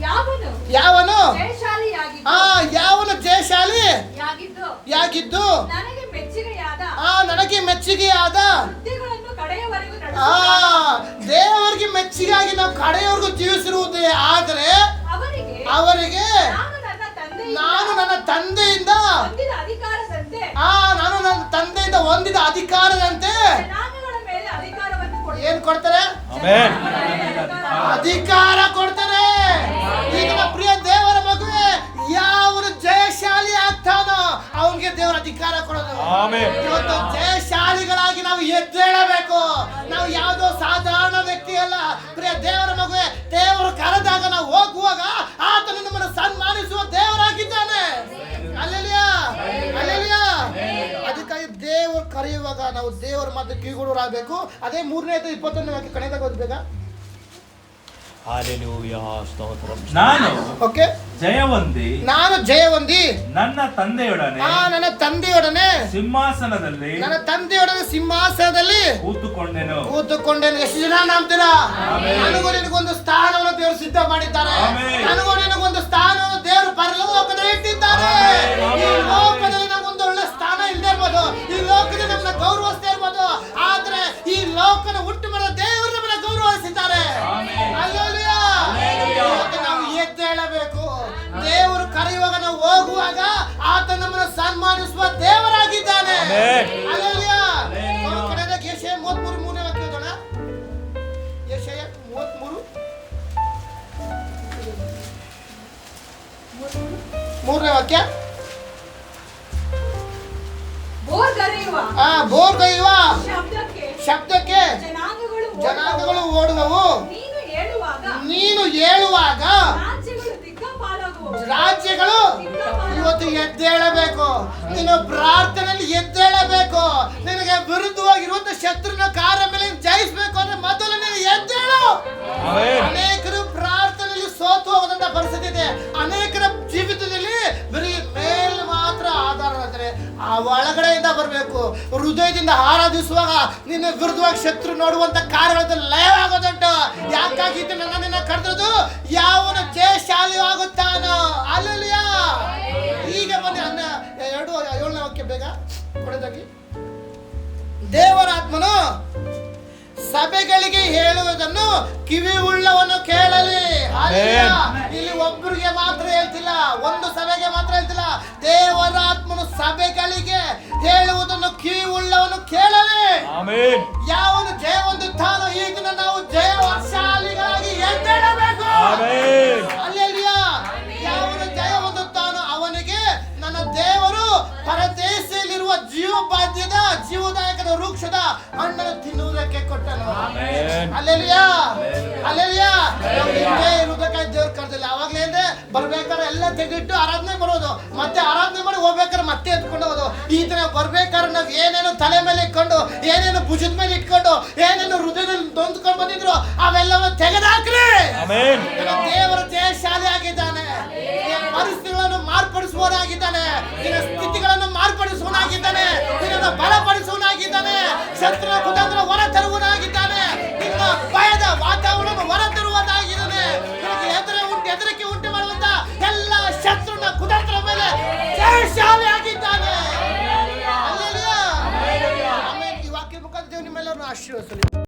ಯಾವನು? ಯಾವನು? ಜಯಶಾಲಿಯಾಗಿದ್ದು. ಆ ಯಾವನು ಜಯಶಾಲಿ? ಯಾಗಿದ್ದು? ಆ ನನಗೆ ಮೆಚ್ಚುಗೆ ಆದ ಕಡೆಯವರೆಗೂ ಆ ಆಗಿ ದೇವರಿಗೆ ಮೆಚ್ಚುಗೆಯಾಗಿ ನಾವು ಕಡೆಯವರೆಗೂ ಜೀವಿಸಿರುವುದೇ ಆದರೆ ಅವರಿಗೆ ಅವರಿಗೆ ನಾನು ನನ್ನ ತಂದೆಯಿಂದ ನಾನು ನನ್ನ ತಂದೆಯಿಂದ ಹೊಂದಿದ ಅಧಿಕಾರದಂತೆ ಆ ನಾನು ನನ್ನ ತಂದೆಯಿಂದ ಹೊಂದಿದ ಅಧಿಕಾರದಂತೆ. ಏನ್ ಕೊಡ್ತಾರೆ? ಆಮೆನ್. ಅಧಿಕಾರ ಕೊಡ್ತಾರೆ. ಈಗ ನಮ್ಮ ಪ್ರಿಯ ಮಗುವೆ ಯಾವನು ಜಯಶಾಲಿ ಆಗ್ತಾನೋ ಅವನಿಗೆ ದೇವರ ಅಧಿಕಾರ ಕೊಡೋದು. ಆಮೆನ್. ಇವತ್ತು ಜಯಶಾಲಿಗಳಾಗಿ ನಾವು ಎದ್ದೇಳಬೇಕು ನಾವು ಯಾವುದೋ ಸಾಧಾರಣ ವ್ಯಕ್ತಿ ಅಲ್ಲ. ಪ್ರಿಯ ದೇವರ ಮಗುವೆ ದೇವರು ಕರೆದಾಗ ನಾವು ಹೋಗುವಾಗ ಆತನು ನಮ್ಮನ್ನು ಸನ್ಮಾನಿಸುವ ದೇವರಾಗಿದ್ದಾನೆ. ಅಲ್ಲೆಲಿಯಾ ಅಲ್ಲೆಲಿಯಾ. ಅದಕ್ಕಾಗಿ ದೇವರು ಕರೆಯುವಾಗ ನಾವು ದೇವರ ಮಾತು ಕಿವಿಗೊಡೋರಾಗಬೇಕು. ಅದೇ ಮೂರನೇ ಇಪ್ಪತ್ತೊಂದನೇ ವಾಕ್ಯ ಕಡೆದಾಗ ಓದ್ಬೇಕಾ ನಾನು? ಓಕೆ? ಜಯ ಹೊಂದಿ ನಾನು ಜಯವಂದಿ ನನ್ನ ತಂದೆಯೊಡನೆ ಆ ನನ್ನ ತಂದೆಯೊಡನೆ. ಸಿಂಹಾಸನದಲ್ಲಿ ನನ್ನ ತಂದೆಯೊಡನೆ ಸಿಂಹಾಸನದಲ್ಲಿ ಕೂತುಕೊಂಡೆನು. ಕೂತುಕೊಂಡೆನು. ಎಷ್ಟು ಜನ ನಂಬ್ತೀರಾ? ನನಗೂ ನಿನಗೊಂದು ಸ್ಥಾನವನ್ನು ದೇವರು ಸಿದ್ಧ ಮಾಡಿದ್ದಾರೆ. ನನಗೂ ನಿನಗೊಂದು ಸ್ಥಾನವನ್ನು ದೇವರು ಪರಲೋಕದಲ್ಲಿ ಇಟ್ಟಿದ್ದಾರೆ. ಈ ಲೋಕದಲ್ಲಿ ನಮಗೊಂದು ಒಳ್ಳೆ ಸ್ಥಾನ ಇಲ್ಲದೆ ಇರ್ಬೋದು. ಈ ಲೋಕದಲ್ಲಿ ನಮ್ಮನ್ನ ಗೌರವಿಸದೇ ಇರ್ಬೋದು. ಆದ್ರೆ ಈ ಲೋಕನ ಹುಟ್ಟು ಮಾಡಿದ ದೇವರು ನಮ್ಮನ್ನ ಗೌರವಿಸಿದ್ದಾರೆ. ಅಲ್ಲೇಲೂಯ. ಎದ್ದೇಳಬೇಕು ದೇವರು ಕರೆಯುವಾಗ ನಾವು ಹೋಗುವಾಗ ಆತ ನಮ್ಮನ್ನು ಸನ್ಮಾನಿಸುವ ದೇವರಾಗಿದ್ದಾನೆ. ಯೆಶಾಯ ಮೂವತ್ಮೂರು ಮೂರನೇ ವಾಕ್ಯ ಯೆಶಾಯ ಮೂವತ್ಮೂರು. ಮೂರನೇ ವಾಕ್ಯ. ಆ ಬೋರ್ಗೈವ ಶಬ್ದಕ್ಕೆ. ಜನಾಂಗಗಳು ಓಡುವವು. ನೀನು ಹೇಳುವಾಗ ರಾಜ್ಯಗಳು ಇವತ್ತು ಎದ್ದೇಳಬೇಕು. ನೀನು ಪ್ರಾರ್ಥನೆಯಲ್ಲಿ ಎದ್ದೇಳಬೇಕು. ನಿನಗೆ ವಿರುದ್ಧವಾಗಿರುವಂತ ಶತ್ರುನ ಕಾರ ಮೇಲೆ ಜಯಿಸಬೇಕು ಅಂದ್ರೆ ಮೊದಲು ನೀನು ಎದ್ದೇಳು. ಅನೇಕರು ಪ್ರಾರ್ಥನೆಯಲ್ಲಿ ಸೋತು ಹೋಗದಂತ ಪರಿಸ್ಥಿತಿ ಇದೆ. ಅನೇಕರ ಜೀವಿತದಲ್ಲಿ ಬರೀ ಮೇಲ್ ಮಾತ್ರ ಆಧಾರ ಆದರೆ ಆ ಒಳಗಡೆಯಿಂದ ಬರಬೇಕು. ಹೃದಯದಿಂದ ಆರಾಧಿಸುವಾಗ ನಿನ್ನ ವಿರುದ್ಧವಾಗಿ ಶತ್ರು ನೋಡುವಂತ ಕಾರ್ಯಗಳಲ್ಲಿ ಲಯವಾಗೋದುಂಟು. ಯಾಕಾಗಿ ಯಾಕಾಗಿತ್ತು ನನ್ನ ನಿನ್ನ ಕರೆದದು ಕೊಡದಾಗಿ ದೇವರಾತ್ಮನು ಸಭೆಗಳಿಗೆ ಹೇಳುವುದನ್ನು ಕಿವಿ ಉಳ್ಳವನು ಕೇಳಲಿ. ಇಲ್ಲಿ ಒಬ್ಬರಿಗೆ ಮಾತ್ರ ಹೇಳ್ತಿಲ್ಲ ಒಂದು ಸಭೆಗೆ ಮಾತ್ರ ಹೇಳ್ತಿಲ್ಲ. ದೇವರಾತ್ಮನು ಸಭೆಗಳಿಗೆ ಹೇಳುವುದನ್ನು ಕಿವಿ ಉಳ್ಳವನು ಕೇಳಲಿ ಯಾವನು ಜಯ ಹೊಂದುತ್ತಾನೋ ಈ ದಿನ ನಾವು ಜಯ ಎದ್ದೇಳಬೇಕು. ಅಲ್ಲೆಲ್ಲಿಯ ಯಾವನು ಜಯ ಹೊಂದುತ್ತಾನೋ ಅವನಿಗೆ ನನ್ನ ದೇವರು ಪರದೇಶದಲ್ಲಿರುವ ಜೀವಬಾಧ್ಯದ ಜೀವದಾಯಕದ ವೃಕ್ಷದ ಹಣ್ಣನ್ನು ತಿನ್ನುವುದಕ್ಕೆ ಕೊಟ್ಟನು. ಅಲ್ಲೆಲಿಯಾ. ಅಲ್ಲೆಲಿಯಾ. ಹಿಂದೆ ಇರುವುದಕ್ಕಾಗಿ ದೇವ್ರು ಕರೆದಿಲ್ಲ. ಅವಾಗಲೇ ಅಂದ್ರೆ ಬರ್ಬೇಕಾದ್ರೆ ಎಲ್ಲ ತೆಗೆದಿಟ್ಟು ಆರಾಧನೆ ಬರೋದು ಮತ್ತೆ ಆರಾಧನೆ ಮಾಡಿ ಹೋಗ್ಬೇಕಾದ್ರೆ ಮತ್ತೆ ಎತ್ಕೊಂಡು ಹೋಗೋದು. ಈ ತರ ಬರ್ಬೇಕಾದ್ರೆ ನಾವು ಏನೇನು ತಲೆ ಮೇಲೆ ಇಟ್ಕೊಂಡು ಏನೇನು ಭುಜದ ಮೇಲೆ ಇಟ್ಕೊಂಡು ಏನೇನು ಹೃದಯದಲ್ಲಿ ನೊಂದ್ಕೊಂಡು ಬಂದಿದ್ರು ಅವೆಲ್ಲವನ್ನು ತೆಗೆದಾಕ್ರಿ. ದೇವರ ಜಯಶಾಲಿ ಆಗಿದ್ದಾನೆ. ಪರಿಸ್ಥಿತಿಗಳನ್ನು ಮಾರ್ಪಡಿಸುವವನಾಗಿದ್ದಾನೆ. ನಿನ್ನ ಸ್ಥಿತಿಗಳನ್ನು ಮಾರ್ಪಡಿಸುವನಾಗಿದ್ದಾನೆ ನಿನ್ನನ್ನು ಬಲಪಡಿಸುವನಾಗಿದ್ದಾನೆ ಶತ್ರುನ ಕುತಂತ್ರ ಹೊರ ತರುವನಾಗಿದ್ದಾನೆ ನಿನ್ನ ಭಯದ ವಾತಾವರಣ ಹೊರ ತರುವನಾಗಿದ್ದಾನೆ ನಿನಗೆ ಎದುರೆ ಉಂಟು ಹೆದರಿಕೆ ಉಂಟು ಮಾಡುವಂತ ಎಲ್ಲ ಶತ್ರುನ ಕುತಂತ್ರ ಮೇಲೆ ಜಯಶಾಲಿ ಆಗಿದ್ದಾನೆ. ಆಮೇಲೆ ಆಮೆನ್. ಈ ವಾಕ್ಯ ಮುಖಾಂತರ ದೇವರು ನಿಮ್ಮೆಲ್ಲರನ್ನು ಆಶೀರ್ವದಿಸಲಿ.